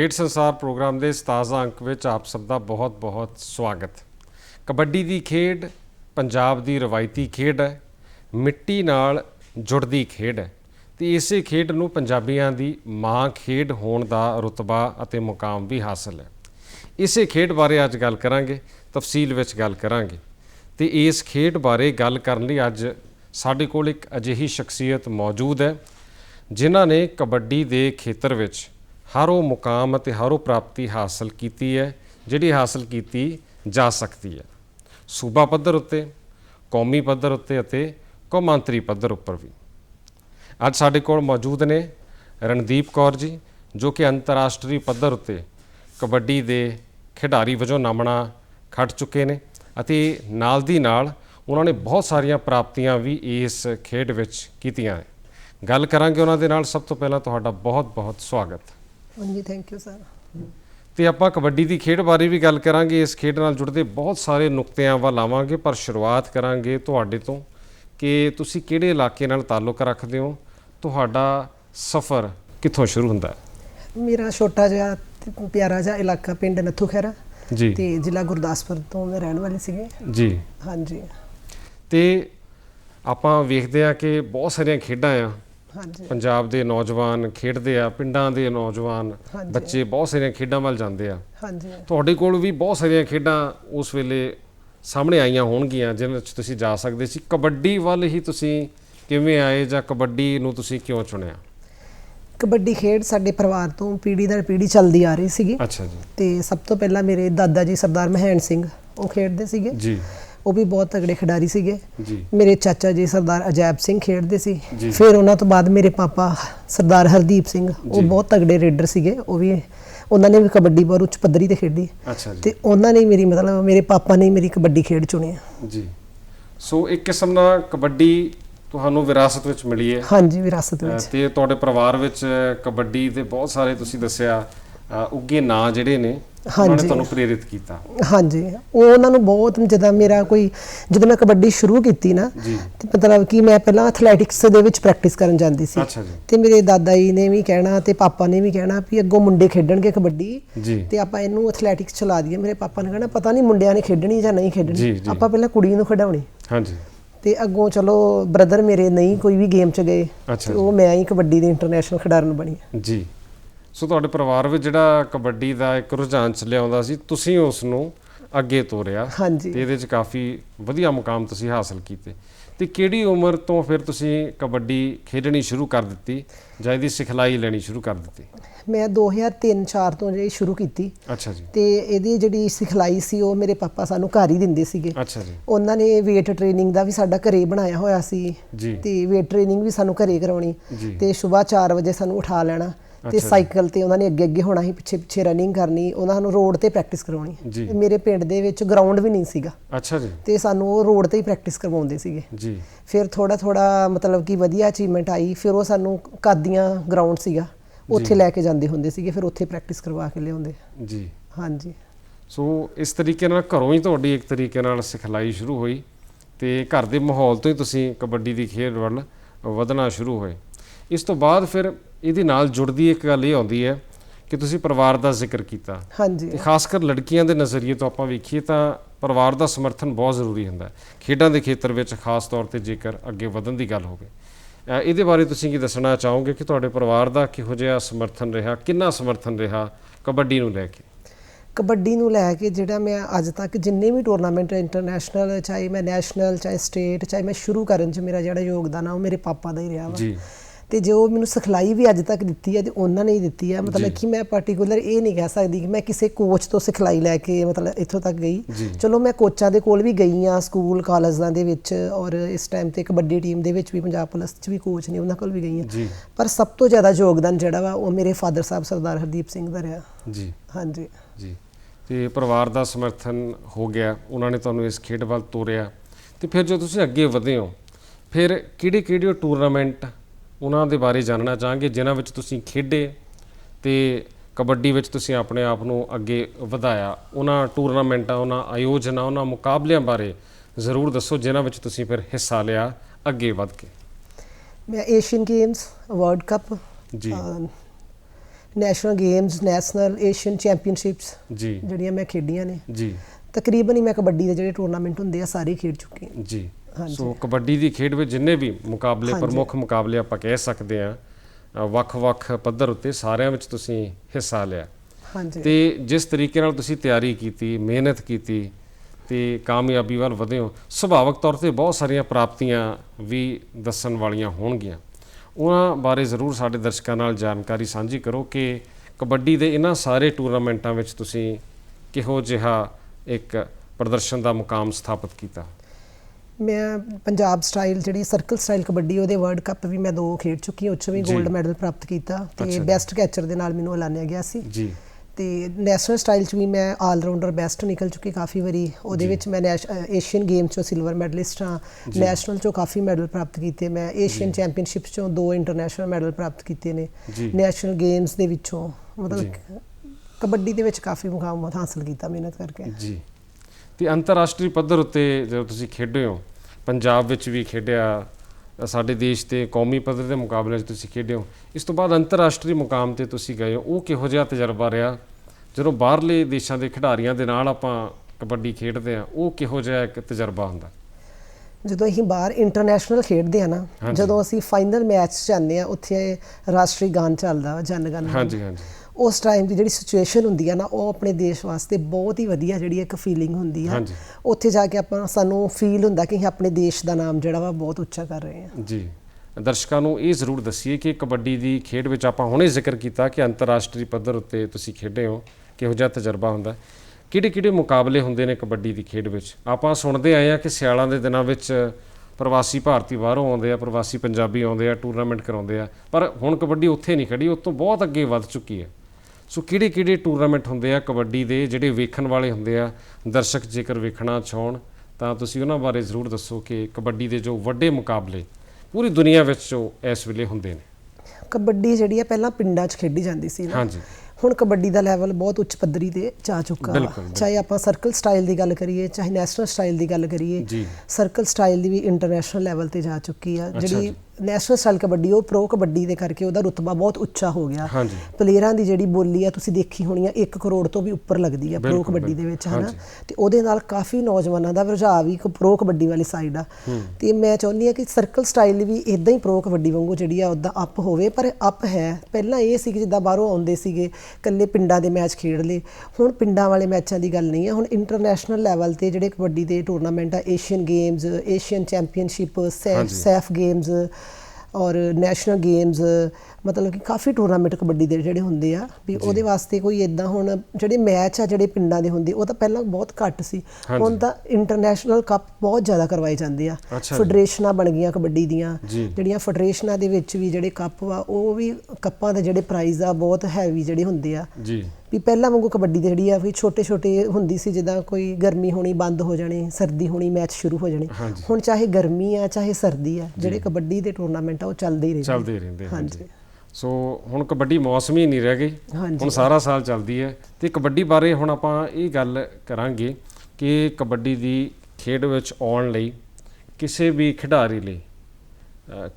ਖੇਡ ਸੰਸਾਰ ਪ੍ਰੋਗਰਾਮ ਦੇ 17 ਅੰਕ ਵਿੱਚ ਆਪ ਸਭ ਦਾ ਬਹੁਤ-ਬਹੁਤ ਸਵਾਗਤ। ਕਬੱਡੀ ਦੀ ਖੇਡ, ਪੰਜਾਬ ਦੀ ਰਵਾਇਤੀ ਖੇਡ ਹੈ, ਮਿੱਟੀ ਨਾਲ ਜੁੜਦੀ ਖੇਡ ਹੈ। ਤੇ ਇਸੇ ਖੇਡ ਨੂੰ ਪੰਜਾਬੀਆਂ ਦੀ ਮਾਂ ਖੇਡ ਹੋਣ ਦਾ ਰੁਤਬਾ ਅਤੇ ਮੁਕਾਮ ਵੀ ਹਾਸਲ ਹੈ। ਇਸੇ ਖੇਡ ਬਾਰੇ ਅੱਜ ਗੱਲ ਕਰਾਂਗੇ, ਤਫਸੀਲ ਵਿੱਚ ਗੱਲ ਕਰਾਂਗੇ। ਤੇ ਇਸ ਖੇਡ ਬਾਰੇ ਗੱਲ ਕਰਨ ਲਈ ਅੱਜ ਸਾਡੇ ਕੋਲ ਇੱਕ ਅਜਿਹੀ ਸ਼ਖਸੀਅਤ ਮੌਜੂਦ ਹੈ, ਜਿਨ੍ਹਾਂ ਨੇ ਕਬੱਡੀ ਦੇ ਖੇਤਰ ਵਿੱਚ ਹਰ ਉਹ ਮੁਕਾਮ ਅਤੇ ਹਰ ਉਹ ਪ੍ਰਾਪਤੀ ਹਾਸਲ ਕੀਤੀ ਹੈ, ਜਿਹੜੀ ਹਾਸਲ ਕੀਤੀ ਜਾ ਸਕਦੀ ਹੈ। ਸੂਬਾ ਪੱਧਰ ਉੱਤੇ, ਕੌਮੀ ਪੱਧਰ ਉੱਤੇ ਅਤੇ ਕੌਮਾਂਤਰੀ ਪੱਧਰ ਉੱਪਰ ਵੀ। ਅੱਜ ਸਾਡੇ ਕੋਲ ਮੌਜੂਦ ਨੇ ਰਣਦੀਪ ਕੌਰ ਜੀ, ਜੋ ਕਿ ਅੰਤਰਰਾਸ਼ਟਰੀ ਪੱਧਰ ਉੱਤੇ ਕਬੱਡੀ ਦੇ ਖਿਡਾਰੀ ਵਜੋਂ ਨਾਮਣਾ ਖੱਟ ਚੁੱਕੇ ਨੇ ਅਤੇ ਨਾਲ ਦੀ ਨਾਲ ਉਹਨਾਂ ਨੇ ਬਹੁਤ ਸਾਰੀਆਂ ਪ੍ਰਾਪਤੀਆਂ ਵੀ ਇਸ ਖੇਡ ਵਿੱਚ ਕੀਤੀਆਂ ਨੇ। ਗੱਲ ਕਰਾਂਗੇ ਉਹਨਾਂ ਦੇ ਨਾਲ। ਸਭ ਤੋਂ ਪਹਿਲਾਂ ਤੁਹਾਡਾ ਬਹੁਤ-ਬਹੁਤ ਸਵਾਗਤ। ਹਾਂਜੀ ਥੈਂਕ ਯੂ ਸਰ ਤੇ ਆਪਾਂ ਕਬੱਡੀ ਦੀ ਖੇਡ ਬਾਰੇ ਵੀ ਗੱਲ ਕਰਾਂਗੇ। ਇਸ ਖੇਡ ਨਾਲ ਜੁੜਦੇ ਬਹੁਤ ਸਾਰੇ ਨੁਕਤਿਆਂ ਵੱਲ ਆਵਾਂਗੇ ਪਰ ਸ਼ੁਰੂਆਤ ਕਰਾਂਗੇ ਤੁਹਾਡੇ ਤੋਂ ਕਿ ਤੁਸੀਂ ਕਿਹੜੇ ਇਲਾਕੇ ਨਾਲ ਤਾਲੁਕ ਰੱਖਦੇ ਹੋ? ਤੁਹਾਡਾ ਸਫ਼ਰ ਕਿੱਥੋਂ ਸ਼ੁਰੂ ਹੁੰਦਾ ਹੈ? ਮੇਰਾ ਛੋਟਾ ਜਿਹਾ ਪਿਆਰਾ ਜਿਹਾ ਇਲਾਕਾ ਪਿੰਡ ਨੱਥੂ ਖੈਰਾ ਜੀ। ਤੇ ਜ਼ਿਲ੍ਹਾ ਗੁਰਦਾਸਪੁਰ ਤੋਂ ਮੈਂ ਰਹਿਣ ਵਾਲੀ ਸੀਗੇ। ਜੀ। ਹਾਂਜੀ। ਤੇ ਆਪਾਂ ਵੇਖਦੇ ਆ ਕਿ ਬਹੁਤ ਸਾਰੀਆਂ ਖੇਡਾਂ ਆ। ਹਾਂਜੀ। ਪੰਜਾਬ ਦੇ ਨੌਜਵਾਨ ਖੇਡਦੇ ਆ ਪਿੰਡਾਂ ਦੇ ਨੌਜਵਾਨ ਹਾਂਜੀ। ਬੱਚੇ ਬਹੁਤ ਸਾਰੀਆਂ ਖੇਡਾਂ ਵੱਲ ਜਾਂਦੇ ਆ। ਹਾਂਜੀ। ਤੁਹਾਡੇ ਕੋਲ ਵੀ ਬਹੁਤ ਸਾਰੀਆਂ ਖੇਡਾਂ ਉਸ ਵੇਲੇ ਸਾਹਮਣੇ ਆਈਆਂ ਹੋਣਗੀਆਂ ਜਿਨ੍ਹਾਂ ਵਿੱਚ ਤੁਸੀਂ ਜਾ ਸਕਦੇ ਸੀ। ਕਬੱਡੀ ਵੱਲ ਹੀ ਤੁਸੀਂ ਕਿਵੇਂ ਆਏ ਜਾਂ ਕਬੱਡੀ ਨੂੰ ਤੁਸੀਂ ਕਿਉਂ ਚੁਣਿਆ? ਕਬੱਡੀ ਖੇਡ ਸਾਡੇ ਪਰਿਵਾਰ ਤੋਂ ਪੀੜ੍ਹੀ ਦਰ ਪੀੜ੍ਹੀ ਚੱਲਦੀ ਆ ਰਹੀ ਸੀਗੀ। ਅੱਛਾ ਜੀ। ਤੇ ਸਭ ਤੋਂ ਪਹਿਲਾਂ ਮੇਰੇ ਦਾਦਾ ਜੀ ਸਰਦਾਰ ਮਹਿਣ ਸਿੰਘ ਉਹ ਖੇਡਦੇ ਸੀਗੇ। ਜੀ। ਉਹ ਵੀ ਬਹੁਤ ਤਗੜੇ ਖਿਡਾਰੀ ਸੀਗੇ। ਜੀ। ਮੇਰੇ ਚਾਚਾ ਜੀ ਸਰਦਾਰ ਅਜੈਬ ਸਿੰਘ ਖੇਡਦੇ ਸੀ। ਫਿਰ ਉਹਨਾਂ ਤੋਂ ਬਾਅਦ ਮੇਰੇ ਪਾਪਾ ਸਰਦਾਰ ਹਰਦੀਪ ਸਿੰਘ ਉਹ। ਬਹੁਤ ਤਗੜੇ ਰੇਡਰ ਸੀਗੇ। ਉਹ ਵੀ ਉਹਨਾਂ ਨੇ ਵੀ ਕਬੱਡੀ ਬਹੁਤ ਉੱਚ ਪੱਧਰੀ ਤੇ ਖੇਡੀ। ਅੱਛਾ ਜੀ। ਤੇ ਉਹਨਾਂ ਨੇ ਮੇਰੀ ਮਤਲਬ ਮੇਰੇ ਪਾਪਾ ਨੇ ਮੇਰੀ ਕਬੱਡੀ ਖੇਡ ਚੁਣੀ ਜੀ। ਸੋ ਇੱਕ ਕਿਸਮ ਨਾਲ ਕਬੱਡੀ ਤੁਹਾਨੂੰ ਵਿਰਾਸਤ ਵਿੱਚ ਮਿਲੀ ਹੈ। ਹਾਂਜੀ ਵਿਰਾਸਤ ਵਿੱਚ। ਤੇ ਤੁਹਾਡੇ ਪਰਿਵਾਰ ਵਿੱਚ ਕਬੱਡੀ ਦੇ ਬਹੁਤ ਸਾਰੇ ਤੁਸੀਂ ਦੱਸਿਆ। ਉੱਗੇ ਨਾਂ ਜਿਹੜੇ ਨੇ ਉਹਨਾਂ ਨੇ ਹਾਂਜੀ। ਤੁਹਾਨੂੰ ਪ੍ਰੇਰਿਤ ਕੀਤਾ। ਹਾਂਜੀ। ਉਹ ਉਹਨਾਂ ਨੂੰ ਬਹੁਤ ਜਦੋਂ ਮੇਰਾ ਕੋਈ ਜਦੋਂ ਮੈਂ ਕਬੱਡੀ ਸ਼ੁਰੂ ਕੀਤੀ ਨਾ ਜੀ। ਤੇ ਮਤਲਬ ਕਿ ਮੈਂ ਪਹਿਲਾਂ ਐਥਲੈਟਿਕਸ ਦੇ ਵਿੱਚ ਪ੍ਰੈਕਟਿਸ ਕਰਨ ਜਾਂਦੀ ਸੀ। ਅੱਛਾ ਜੀ। ਤੇ ਮੇਰੇ ਦਾਦਾ ਜੀ ਨੇ ਵੀ ਕਹਿਣਾ ਤੇ ਪਾਪਾ ਨੇ ਵੀ ਕਹਿਣਾ ਵੀ ਅੱਗੋਂ ਮੁੰਡੇ ਖੇਡਣਗੇ ਕਬੱਡੀ। ਜੀ। ਤੇ ਆਪਾਂ ਇਹਨੂੰ ਐਥਲੈਟਿਕਸ ਚਲਾ ਦਈਏ। ਮੇਰੇ ਪਾਪਾ ਨੇ ਕਹਿਣਾ ਪਤਾ ਨਹੀਂ ਮੁੰਡਿਆਂ ਨੇ ਖੇਡਣੀ ਜਾਂ ਨਹੀਂ ਜੀ, ਖੇਡਣੀ। ਜੀ। ਆਪਾਂ ਪਹਿਲਾਂ ਕੁੜੀ ਨੂੰ ਖਿਡਾਉਣੀ। ਹਾਂਜੀ। ਤੇ ਅੱਗੋਂ ਚਲੋ ਬ੍ਰਦਰ ਮੇਰੇ ਨਹੀਂ ਕੋਈ ਵੀ ਗੇਮ 'ਚ ਗਏ। ਅੱਛਾ ਤੇ ਉਹ ਮੈਂ ਹੀ ਕਬੱਡੀ ਦੀ ਇੰਟਰਨੈਸ਼ਨਲ ਖਿਡਾਰਨ ਬਣੀ। ਜੀ। ਸੋ ਤੁਹਾਡੇ ਪਰਿਵਾਰ ਵਿੱਚ ਜਿਹੜਾ ਕਬੱਡੀ ਦਾ ਇੱਕ ਰੁਝਾਨ ਚੱਲਿਆ ਆਉਂਦਾ ਸੀ ਤੁਸੀਂ ਉਸ ਨੂੰ ਅੱਗੇ ਤੋਰਿਆ ਹਾਂਜੀ। ਤੇ ਇਹਦੇ 'ਚ ਕਾਫੀ ਵਧੀਆ ਮੁਕਾਮ ਤੁਸੀਂ ਹਾਸਲ ਕੀਤੇ। ਤੇ ਕਿਹੜੀ ਉਮਰ ਤੋਂ ਫਿਰ ਤੁਸੀਂ ਕਬੱਡੀ ਖੇਡਣੀ ਸ਼ੁਰੂ ਕਰ ਦਿੱਤੀ ਜਾਂ ਇਹਦੀ ਸਿਖਲਾਈ ਲੈਣੀ ਸ਼ੁਰੂ ਕਰ ਦਿੱਤੀ? ਮੈਂ 2003-4 ਤੋਂ ਜਿਹੜੀ ਸ਼ੁਰੂ ਕੀਤੀ। ਅੱਛਾ ਜੀ। ਤੇ ਇਹਦੀ ਜਿਹੜੀ ਸਿਖਲਾਈ ਸੀ ਉਹ ਮੇਰੇ ਪਾਪਾ ਸਾਨੂੰ ਘਰ ਹੀ ਦਿੰਦੇ ਸੀਗੇ। ਅੱਛਾ ਜੀ। ਉਹਨਾਂ ਨੇ weight ਟ੍ਰੇਨਿੰਗ ਦਾ ਵੀ ਸਾਡਾ ਘਰੇ ਬਣਾਇਆ ਹੋਇਆ ਸੀ ਜੀ। ਤੇ weight ਟ੍ਰੇਨਿੰਗ ਵੀ ਸਾਨੂੰ ਘਰੇ ਕਰਾਉਣੀ ਤੇ ਸਵੇਰ 4 ਵਜੇ ਸਾਨੂੰ ਉਠਾ ਲੈਣਾ। ਤੇ। ਸਾਈਕਲ ਤੇ ਉਹਨਾਂ ਨੇ ਅੱਗੇ ਅੱਗੇ ਹੋਣਾ ਸੀ ਪਿੱਛੇ ਪਿੱਛੇ ਰਨਿੰਗ ਕਰਨੀ ਉਹਨਾਂ ਨੂੰ ਰੋਡ ਤੇ ਪ੍ਰੈਕਟਿਸ ਕਰਵਾਉਣੀ। ਤੇ ਮੇਰੇ ਪਿੰਡ ਦੇ ਵਿੱਚ ਗਰਾਊਂਡ ਵੀ ਨਹੀਂ ਸੀਗਾ। ਅੱਛਾ ਜੀ। ਤੇ ਸਾਨੂੰ ਉਹ ਰੋਡ ਤੇ ਹੀ ਪ੍ਰੈਕਟਿਸ ਕਰਵਾਉਂਦੇ ਸੀਗੇ। ਜੀ। ਫਿਰ ਥੋੜਾ ਥੋੜਾ ਮਤਲਬ ਕਿ ਵਧੀਆ ਅਚੀਵਮੈਂਟ ਆਈ ਫਿਰ ਉਹ ਸਾਨੂੰ ਕਾਦੀਆਂ ਗਰਾਊਂਡ ਸੀਗਾ ਉੱਥੇ ਲੈ ਕੇ ਜਾਂਦੇ ਹੁੰਦੇ ਸੀਗੇ ਫਿਰ ਉੱਥੇ ਪ੍ਰੈਕਟਿਸ ਕਰਵਾ ਕੇ ਲਿਆਉਂਦੇ। ਜੀ। ਹਾਂਜੀ। ਸੋ ਇਸ ਤਰੀਕੇ ਨਾਲ ਘਰੋਂ ਹੀ ਤੁਹਾਡੀ ਇੱਕ ਤਰੀਕੇ ਨਾਲ ਸਿਖਲਾਈ ਸ਼ੁਰੂ ਹੋਈ ਤੇ ਘਰ ਦੇ ਮਾਹੌਲ ਤੋਂ ਹੀ ਤੁਸੀਂ ਕਬੱਡੀ ਦੀ ਖੇਡ ਵੱਲ ਵਧਣਾ ਸ਼ੁਰੂ ਹੋਏ। ਇਸ ਤੋਂ ਬਾਅਦ ਫਿਰ ਇਹਦੇ ਨਾਲ ਜੁੜਦੀ ਇੱਕ ਗੱਲ ਇਹ ਆਉਂਦੀ ਹੈ ਕਿ ਤੁਸੀਂ ਪਰਿਵਾਰ ਦਾ ਜ਼ਿਕਰ ਕੀਤਾ। ਹਾਂਜੀ। ਤੇ ਖਾਸ ਕਰ ਲੜਕੀਆਂ ਦੇ ਨਜ਼ਰੀਏ ਤੋਂ ਆਪਾਂ ਵੇਖੀਏ ਤਾਂ ਪਰਿਵਾਰ ਦਾ ਸਮਰਥਨ ਬਹੁਤ ਜ਼ਰੂਰੀ ਹੁੰਦਾ ਹੈ। ਖੇਡਾਂ ਦੇ ਖੇਤਰ ਵਿੱਚ ਖਾਸ ਤੌਰ ਤੇ ਜੇਕਰ ਅੱਗੇ ਵਧਣ ਦੀ ਗੱਲ ਹੋਵੇ। ਇਹਦੇ ਬਾਰੇ ਤੁਸੀਂ ਕੀ ਦੱਸਣਾ ਚਾਹੋਗੇ ਕਿ ਤੁਹਾਡੇ ਪਰਿਵਾਰ ਦਾ ਕਿਹੋ ਜਿਹਾ ਸਮਰਥਨ ਰਿਹਾ ਕਿੰਨਾ ਸਮਰਥਨ ਰਿਹਾ ਕਬੱਡੀ ਨੂੰ ਲੈ ਕੇ? ਕਬੱਡੀ ਨੂੰ ਲੈ ਕੇ ਜਿਹੜਾ ਮੈਂ ਅੱਜ ਤੱਕ ਜਿੰਨੇ ਵੀ ਟੂਰਨਾਮੈਂਟ ਇੰਟਰਨੈਸ਼ਨਲ ਚਾਹੇ ਮੈਂ ਨੈਸ਼ਨਲ ਚਾਹੇ ਸਟੇਟ ਚਾਹੇ ਮੈਂ ਸ਼ੁਰੂ ਕਰਨ 'ਚ ਮੇਰਾ ਜਿਹੜਾ ਯੋਗਦਾਨ ਆ ਉਹ ਮੇਰੇ ਪਾਪਾ ਦਾ ਹੀ ਰਿਹਾ ਵਾ। ਜੀ। ਤੇ ਜੋ ਮੈਨੂੰ ਸਿਖਲਾਈ ਵੀ ਅੱਜ ਤੱਕ ਦਿੱਤੀ ਹੈ ਤੇ ਉਹਨਾਂ ਨੇ ਹੀ ਦਿੱਤੀ ਹੈ ਜੀ। ਮਤਲਬ ਕਿ ਮੈਂ ਪਾਰਟਿਕੂਲਰ ਇਹ ਨਹੀਂ ਕਹਿ ਸਕਦੀ ਕਿ ਮੈਂ ਕਿਸੇ ਕੋਚ ਤੋਂ ਸਿਖਲਾਈ ਲੈ ਕੇ ਮਤਲਬ ਇੱਥੋਂ ਤੱਕ ਗਈ। ਜੀ। ਚਲੋ ਮੈਂ ਕੋਚਾਂ ਦੇ ਕੋਲ ਵੀ ਗਈ ਆ ਸਕੂਲ ਕਾਲਜਾਂ ਦੇ ਵਿੱਚ ਔਰ ਇਸ ਟਾਈਮ ਤੇ ਕਬੱਡੀ ਟੀਮ ਦੇ ਵਿੱਚ ਵੀ ਪੰਜਾਬ ਪੁਲਿਸ 'ਚ ਵੀ ਕੋਚ ਨੇ ਉਹਨਾਂ ਕੋਲ ਵੀ ਗਈ ਆ ਜੀ। ਪਰ ਸਭ ਤੋਂ ਜ਼ਿਆਦਾ ਯੋਗਦਾਨ ਜਿਹੜਾ ਵਾ ਉਹ ਮੇਰੇ ਫਾਦਰ ਸਾਹਿਬ ਸਰਦਾਰ ਹਰਦੀਪ ਸਿੰਘ ਦਾ ਰਿਹਾ। ਜੀ। ਹਾਂਜੀ। ਜੀ। ਤੇ ਪਰਿਵਾਰ ਦਾ ਸਮਰਥਨ ਹੋ ਗਿਆ ਉਹਨਾਂ ਨੇ ਤੁਹਾਨੂੰ ਇਸ ਖੇਡ ਵੱਲ ਤੋਰਿਆ। ਤੇ ਫਿਰ ਜਦੋਂ ਤੁਸੀਂ ਅੱਗੇ ਵਧੇ ਹੋ ਫਿਰ ਕਿਹੜੇ ਕਿਹੜੇ ਟੂਰਨਾਮੈਂਟ ਉਹਨਾਂ ਦੇ ਬਾਰੇ ਜਾਣਨਾ ਚਾਹਾਂਗੇ ਜਿਨ੍ਹਾਂ ਵਿੱਚ ਤੁਸੀਂ ਖੇਡੇ ਤੇ ਕਬੱਡੀ ਵਿੱਚ ਤੁਸੀਂ ਆਪਣੇ ਆਪ ਨੂੰ ਅੱਗੇ ਵਧਾਇਆ। ਉਹਨਾਂ ਟੂਰਨਾਮੈਂਟਾਂ ਉਹਨਾਂ ਆਯੋਜਨਾਂ ਉਹਨਾਂ ਮੁਕਾਬਲਿਆਂ ਬਾਰੇ ਜ਼ਰੂਰ ਦੱਸੋ ਜਿਨ੍ਹਾਂ ਵਿੱਚ ਤੁਸੀਂ ਫਿਰ ਹਿੱਸਾ ਲਿਆ ਅੱਗੇ ਵਧ ਕੇ। ਮੈਂ ਏਸ਼ੀਅਨ ਗੇਮਸ ਵਰਲਡ ਕੱਪ ਜੀ। National games national Asian championships ਜੀ। ਜਿਹੜੀਆਂ ਮੈਂ ਖੇਡੀਆਂ ਨੇ। ਜੀ। ਤਕਰੀਬਨ ਹੀ ਮੈਂ ਕਬੱਡੀ ਦੇ ਜਿਹੜੇ ਟੂਰਨਾਮੈਂਟ ਹੁੰਦੇ ਆ ਸਾਰੇ ਖੇਡ ਚੁੱਕੀ ਹਾਂ। ਜੀ। ਸੋ ਕਬੱਡੀ ਦੀ ਖੇਡ ਵਿੱਚ ਜਿੰਨੇ ਵੀ ਮੁਕਾਬਲੇ। ਪ੍ਰਮੁੱਖ ਮੁਕਾਬਲੇ ਆਪਾਂ ਕਹਿ ਸਕਦੇ ਆ ਵੱਖ-ਵੱਖ ਪੱਧਰ ਉੱਤੇ ਸਾਰਿਆਂ ਵਿੱਚ ਤੁਸੀਂ ਹਿੱਸਾ ਲਿਆ। ਹਾਂਜੀ। ਤੇ ਜਿਸ ਤਰੀਕੇ ਨਾਲ ਤੁਸੀਂ ਤਿਆਰੀ ਕੀਤੀ ਮਿਹਨਤ ਕੀਤੀ ਤੇ ਕਾਮਯਾਬੀ ਵੱਲ ਵਧੇ ਹੋ ਸੁਭਾਵਕ ਤੌਰ ਤੇ ਬਹੁਤ ਸਾਰੀਆਂ ਪ੍ਰਾਪਤੀਆਂ ਵੀ ਦੱਸਣ ਵਾਲੀਆਂ ਹੋਣਗੀਆਂ। ਉਹਨਾਂ ਬਾਰੇ ਜ਼ਰੂਰ ਸਾਡੇ ਦਰਸ਼ਕਾਂ ਨਾਲ ਜਾਣਕਾਰੀ ਸਾਂਝੀ ਕਰੋ ਕਿ ਕਬੱਡੀ ਦੇ ਇਹਨਾਂ ਸਾਰੇ ਟੂਰਨਾਮੈਂਟਾਂ ਵਿੱਚ ਤੁਸੀਂ ਕਿਹੋ ਜਿਹਾ ਇੱਕ ਪ੍ਰਦਰਸ਼ਨ ਦਾ ਮੁਕਾਮ ਸਥਾਪਿਤ ਕੀਤਾ ਮੈਂ ਪੰਜਾਬ ਸਟਾਈਲ ਜਿਹੜੀ ਸਰਕਲ ਸਟਾਈਲ ਕਬੱਡੀ ਉਹਦੇ ਵਰਲਡ ਕੱਪ ਵੀ ਮੈਂ ਦੋ ਖੇਡ ਚੁੱਕੀ ਹਾਂ ਉਹ 'ਚ ਵੀ। 골ਡ ਮੈਡਲ ਪ੍ਰਾਪਤ ਕੀਤਾ ਤੇ। ਬੈਸਟ ਕੈਚਰ ਦੇ ਨਾਲ ਮੈਨੂੰ ਐਲਾਨਿਆ ਗਿਆ ਸੀ ਜੀ ਤੇ ਨੈਸ਼ਨਲ ਸਟਾਈਲ 'ਚ ਵੀ ਮੈਂ ਆਲ ਰਾਊਂਡਰ ਬੈਸਟ ਨਿਕਲ ਚੁੱਕੀ ਕਾਫੀ ਵਾਰੀ ਉਹਦੇ ਵਿੱਚ ਮੈਂ ਏਸ਼ੀਅਨ ਗੇਮ 'ਚੋਂ ਸਿਲਵਰ ਮੈਡਲਿਸਟ ਹਾਂ। ਨੈਸ਼ਨਲ 'ਚੋਂ ਕਾਫੀ ਮੈਡਲ ਪ੍ਰਾਪਤ ਕੀਤੇ ਮੈਂ ਏਸ਼ੀਅਨ ਚੈਂਪੀਅਨਸ਼ਿਪ 'ਚੋਂ ਦੋ ਇੰਟਰਨੈਸ਼ਨਲ ਮੈਡਲ ਪ੍ਰਾਪਤ ਕੀਤੇ ਨੇ। ਨੈਸ਼ਨਲ ਗੇਮਸ ਦੇ ਵਿੱਚੋਂ। ਮਤਲਬ ਕਬੱਡੀ ਦੇ ਵਿੱਚ ਕਾਫੀ ਮੁਕਾਮ ਹਾਸਲ ਕੀਤਾ ਮਿਹਨਤ ਕਰਕੇ। ਜੀ। ਤੇ ਅੰਤਰਰਾਸ਼ਟਰੀ ਪੱਧਰ ਉੱਤੇ ਜਦੋਂ ਤੁਸੀਂ ਖੇਡੇ ਹੋ ਪੰਜਾਬ ਵਿੱਚ ਵੀ ਖੇਡਿਆ ਸਾਡੇ ਦੇਸ਼ ਤੇ ਕੌਮੀ ਪੱਧਰ ਦੇ ਮੁਕਾਬਲਿਆਂ 'ਚ ਤੁਸੀਂ ਖੇਡੇ ਹੋ ਇਸ ਤੋਂ ਬਾਅਦ ਅੰਤਰਰਾਸ਼ਟਰੀ ਮੁਕਾਮ ਤੇ ਤੁਸੀਂ ਗਏ ਹੋ ਉਹ ਕਿਹੋ ਜਿਹਾ ਤਜਰਬਾ ਰਿਹਾ? ਜਦੋਂ ਬਾਹਰਲੇ ਦੇਸ਼ਾਂ ਦੇ ਖਿਡਾਰੀਆਂ ਦੇ ਨਾਲ ਆਪਾਂ ਕਬੱਡੀ ਖੇਡਦੇ ਆ ਉਹ ਕਿਹੋ ਜਿਹਾ ਇੱਕ ਤਜਰਬਾ ਹੁੰਦਾ? ਜਦੋਂ ਅਸੀਂ ਬਾਹਰ ਇੰਟਰਨੈਸ਼ਨਲ ਖੇਡਦੇ ਆ ਨਾ। ਜਦੋਂ ਅਸੀਂ ਫਾਈਨਲ ਮੈਚ ਜਾਂਦੇ ਆ ਉੱਥੇ ਰਾਸ਼ਟਰੀ ਗਾਨ ਚੱਲਦਾ ਜਨ ਗਣ ਮਨ। ਹਾਂਜੀ ਹਾਂਜੀ। ਉਸ ਟਾਈਮ ਦੀ ਜਿਹੜੀ ਸਿਚੁਏਸ਼ਨ ਹੁੰਦੀ ਆ ਨਾ ਉਹ ਆਪਣੇ ਦੇਸ਼ ਵਾਸਤੇ ਬਹੁਤ ਹੀ ਵਧੀਆ ਜਿਹੜੀ ਇੱਕ ਫੀਲਿੰਗ ਹੁੰਦੀ ਆ। ਹਾਂਜੀ। ਉੱਥੇ ਜਾ ਕੇ ਆਪਾਂ ਸਾਨੂੰ ਫੀਲ ਹੁੰਦਾ ਕਿ ਅਸੀਂ ਆਪਣੇ ਦੇਸ਼ ਦਾ ਨਾਮ ਜਿਹੜਾ ਵਾ ਬਹੁਤ ਉੱਚਾ ਕਰ ਰਹੇ ਹਾਂ ਜੀ। ਦਰਸ਼ਕਾਂ ਨੂੰ ਇਹ ਜ਼ਰੂਰ ਦੱਸੀਏ ਕਿ ਕਬੱਡੀ ਦੀ ਖੇਡ ਵਿੱਚ ਆਪਾਂ ਹੁਣੇ ਜ਼ਿਕਰ ਕੀਤਾ ਕਿ ਅੰਤਰਰਾਸ਼ਟਰੀ ਪੱਧਰ ਉੱਤੇ ਤੁਸੀਂ ਖੇਡੇ ਹੋ ਕਿਹੋ ਜਿਹਾ ਤਜਰਬਾ ਹੁੰਦਾ। ਕਿਹੜੇ ਕਿਹੜੇ ਮੁਕਾਬਲੇ ਹੁੰਦੇ ਨੇ ਕਬੱਡੀ ਦੀ ਖੇਡ ਵਿੱਚ? ਆਪਾਂ ਸੁਣਦੇ ਆਏ ਆ ਕਿ ਸਿਆਲਾਂ ਦੇ ਦਿਨਾਂ ਵਿੱਚ ਪ੍ਰਵਾਸੀ ਭਾਰਤੀ ਬਾਹਰੋਂ ਆਉਂਦੇ ਆ ਪ੍ਰਵਾਸੀ ਪੰਜਾਬੀ ਆਉਂਦੇ ਆ ਟੂਰਨਾਮੈਂਟ ਕਰਾਉਂਦੇ ਆ। ਪਰ ਹੁਣ ਕਬੱਡੀ ਉੱਥੇ ਨਹੀਂ ਖੜੀ ਉਸ ਤੋਂ ਬਹੁਤ ਅੱਗੇ ਵੱਧ ਚੁੱਕੀ ਹੈ। ਸੋ ਕਿਹੜੇ ਕਿਹੜੇ ਟੂਰਨਾਮੈਂਟ ਹੁੰਦੇ ਆ ਕਬੱਡੀ ਦੇ ਜਿਹੜੇ ਵੇਖਣ ਵਾਲੇ ਹੁੰਦੇ ਆ? ਦਰਸ਼ਕ ਜੇਕਰ ਵੇਖਣਾ ਚਾਹਣ ਤਾਂ ਤੁਸੀਂ ਉਹਨਾਂ ਬਾਰੇ ਜ਼ਰੂਰ ਦੱਸੋ ਕਿ ਕਬੱਡੀ ਦੇ ਜੋ ਵੱਡੇ ਮੁਕਾਬਲੇ ਪੂਰੀ ਦੁਨੀਆ ਵਿੱਚ ਜੋ ਇਸ ਵੇਲੇ ਹੁੰਦੇ ਨੇ। ਕਬੱਡੀ ਜਿਹੜੀ ਆ ਪਹਿਲਾਂ ਪਿੰਡਾਂ 'ਚ ਖੇਡੀ ਜਾਂਦੀ ਸੀ ਨਾ। ਹਾਂਜੀ। ਹੁਣ ਕਬੱਡੀ ਦਾ ਲੈਵਲ ਬਹੁਤ ਉੱਚ ਪੱਧਰੀ ਤੇ ਜਾ ਚੁੱਕਾ। ਵਾ। ਚਾਹੇ ਆਪਾਂ ਸਰਕਲ ਸਟਾਈਲ ਦੀ ਗੱਲ ਕਰੀਏ ਚਾਹੇ ਨੈਸ਼ਨਲ ਸਟਾਈਲ ਦੀ ਗੱਲ ਕਰੀਏ ਸਰਕਲ ਸਟਾਈਲ ਦੀ ਵੀ ਇੰਟਰਨੈਸ਼ਨਲ ਲੈਵਲ ਤੇ ਜਾ ਚੁੱਕੀ ਆ। ਜਿਹੜੀ। ਨੈਸ਼ਨਲ ਸਟਾਈਲ ਕਬੱਡੀ ਉਹ ਪ੍ਰੋ ਕਬੱਡੀ ਦੇ ਕਰਕੇ ਉਹਦਾ ਰੁਤਬਾ ਬਹੁਤ ਉੱਚਾ ਹੋ ਗਿਆ। ਹਾਂਜੀ। ਪਲੇਅਰਾਂ ਦੀ ਜਿਹੜੀ ਬੋਲੀ ਆ ਤੁਸੀਂ ਦੇਖੀ ਹੋਣੀ ਆ 1 ਕਰੋੜ ਤੋਂ ਵੀ ਉੱਪਰ ਲੱਗਦੀ ਆ ਪ੍ਰੋ ਕਬੱਡੀ ਦੇ ਵਿੱਚ ਹਨਾ। ਤੇ ਉਹਦੇ ਨਾਲ ਕਾਫੀ ਨੌਜਵਾਨਾਂ ਦਾ ਰੁਝਾਅ ਵੀ ਪ੍ਰੋ ਕਬੱਡੀ ਵਾਲੀ ਸਾਈਡ ਆ। ਤੇ ਮੈਂ ਚਾਹੁੰਦੀ ਆ ਕਿ ਸਰਕਲ ਸਟਾਈਲ ਵੀ ਇਦਾਂ ਹੀ ਪ੍ਰੋ ਕਬੱਡੀ ਵਾਂਗੂ ਜਿਹੜੀ ਆ ਉਦਾਂ ਅਪ ਹੋਵੇ ਪਰ ਅਪ ਹੈ। ਪਹਿਲਾਂ ਇਹ ਸੀ ਕਿ ਜਿੱਦਾਂ ਬਾਹਰੋਂ ਆਉਂਦੇ ਸੀਗੇ ਇਕੱਲੇ ਪਿੰਡਾਂ ਦੇ ਮੈਚ ਖੇਡ ਲਏ। ਹੁਣ ਪਿੰਡਾਂ ਵਾਲੇ ਮੈਚਾਂ ਦੀ ਗੱਲ ਨਹੀਂ ਆ ਹੁਣ ਇੰਟਰਨੈਸ਼ਨਲ ਲੈਵਲ ਤੇ ਜਿਹੜੇ ਕਬੱਡੀ ਦੇ ਟੂਰਨਾਮੈਂਟ ਆ Asian games Asian championship. SAF games ਔਰ ਨੈਸ਼ਨਲ ਗੇਮਸ ਮਤਲਬ ਕਿ ਕਾਫੀ ਟੂਰਨਾਮੈਂਟ ਕਬੱਡੀ ਦੇ ਜਿਹੜੇ ਹੁੰਦੇ ਆ ਵੀ ਉਹਦੇ ਵਾਸਤੇ ਕੋਈ ਇਦਾਂ ਹੁਣ ਜਿਹੜੇ ਮੈਚ ਆ ਜਿਹੜੇ ਪਿੰਡਾਂ ਦੇ ਹੁੰਦੇ ਉਹ ਤਾਂ ਪਹਿਲਾਂ ਬਹੁਤ ਘੱਟ ਸੀ। ਹੁਣ ਤਾਂ ਇੰਟਰਨੈਸ਼ਨਲ ਕੱਪ ਬਹੁਤ ਜ਼ਿਆਦਾ ਕਰਵਾਏ ਜਾਂਦੇ ਆ। ਫੈਡਰੇਸ਼ਨਾਂ ਬਣ ਗਈਆਂ ਕਬੱਡੀ ਦੀਆਂ। ਜਿਹੜੀਆਂ ਫੈਡਰੇਸ਼ਨਾਂ ਦੇ ਵਿੱਚ ਵੀ ਜਿਹੜੇ ਕੱਪ ਵਾ ਉਹ ਵੀ ਕੱਪਾਂ ਦੇ ਜਿਹੜੇ ਪ੍ਰਾਈਜ਼ ਆ ਬਹੁਤ ਹੈਵੀ ਜਿਹੜੇ ਹੁੰਦੇ ਆ ਜੀ ਵੀ ਪਹਿਲਾਂ ਵਾਂਗੂ ਕਬੱਡੀ ਦੇ ਜਿਹੜੀ ਆ ਵੀ ਛੋਟੇ ਛੋਟੇ ਹੁੰਦੀ ਸੀ ਜਿੱਦਾਂ ਕੋਈ ਗਰਮੀ ਹੋਣੀ ਬੰਦ ਹੋ ਜਾਣੀ ਸਰਦੀ ਹੋਣੀ ਮੈਚ ਸ਼ੁਰੂ ਹੋ ਜਾਣੇ। ਹੁਣ ਚਾਹੇ ਗਰਮੀ ਆ ਚਾਹੇ ਸਰਦੀ ਆ ਜਿਹੜੇ ਕਬੱਡੀ ਦੇ ਟੂਰਨਾਮੈਂਟ ਆ ਉਹ ਚੱਲਦੇ ਹੀ ਰਹਿੰਦੇ ਚੱਲਦੇ ਰਹਿੰਦੇ ਹਾਂਜੀ। ਸੋ ਹੁਣ ਕਬੱਡੀ ਮੌਸਮੀ ਨਹੀਂ ਰਹਿ ਗਈ। ਹੁਣ ਸਾਰਾ ਸਾਲ ਚੱਲਦੀ ਹੈ ਤੇ ਕਬੱਡੀ ਬਾਰੇ ਹੁਣ ਆਪਾਂ ਇਹ ਗੱਲ ਕਰਾਂਗੇ ਕਿ ਕਬੱਡੀ ਦੀ ਖੇਡ ਵਿੱਚ ਆਉਣ ਲਈ ਕਿਸੇ ਵੀ ਖਿਡਾਰੀ ਲਈ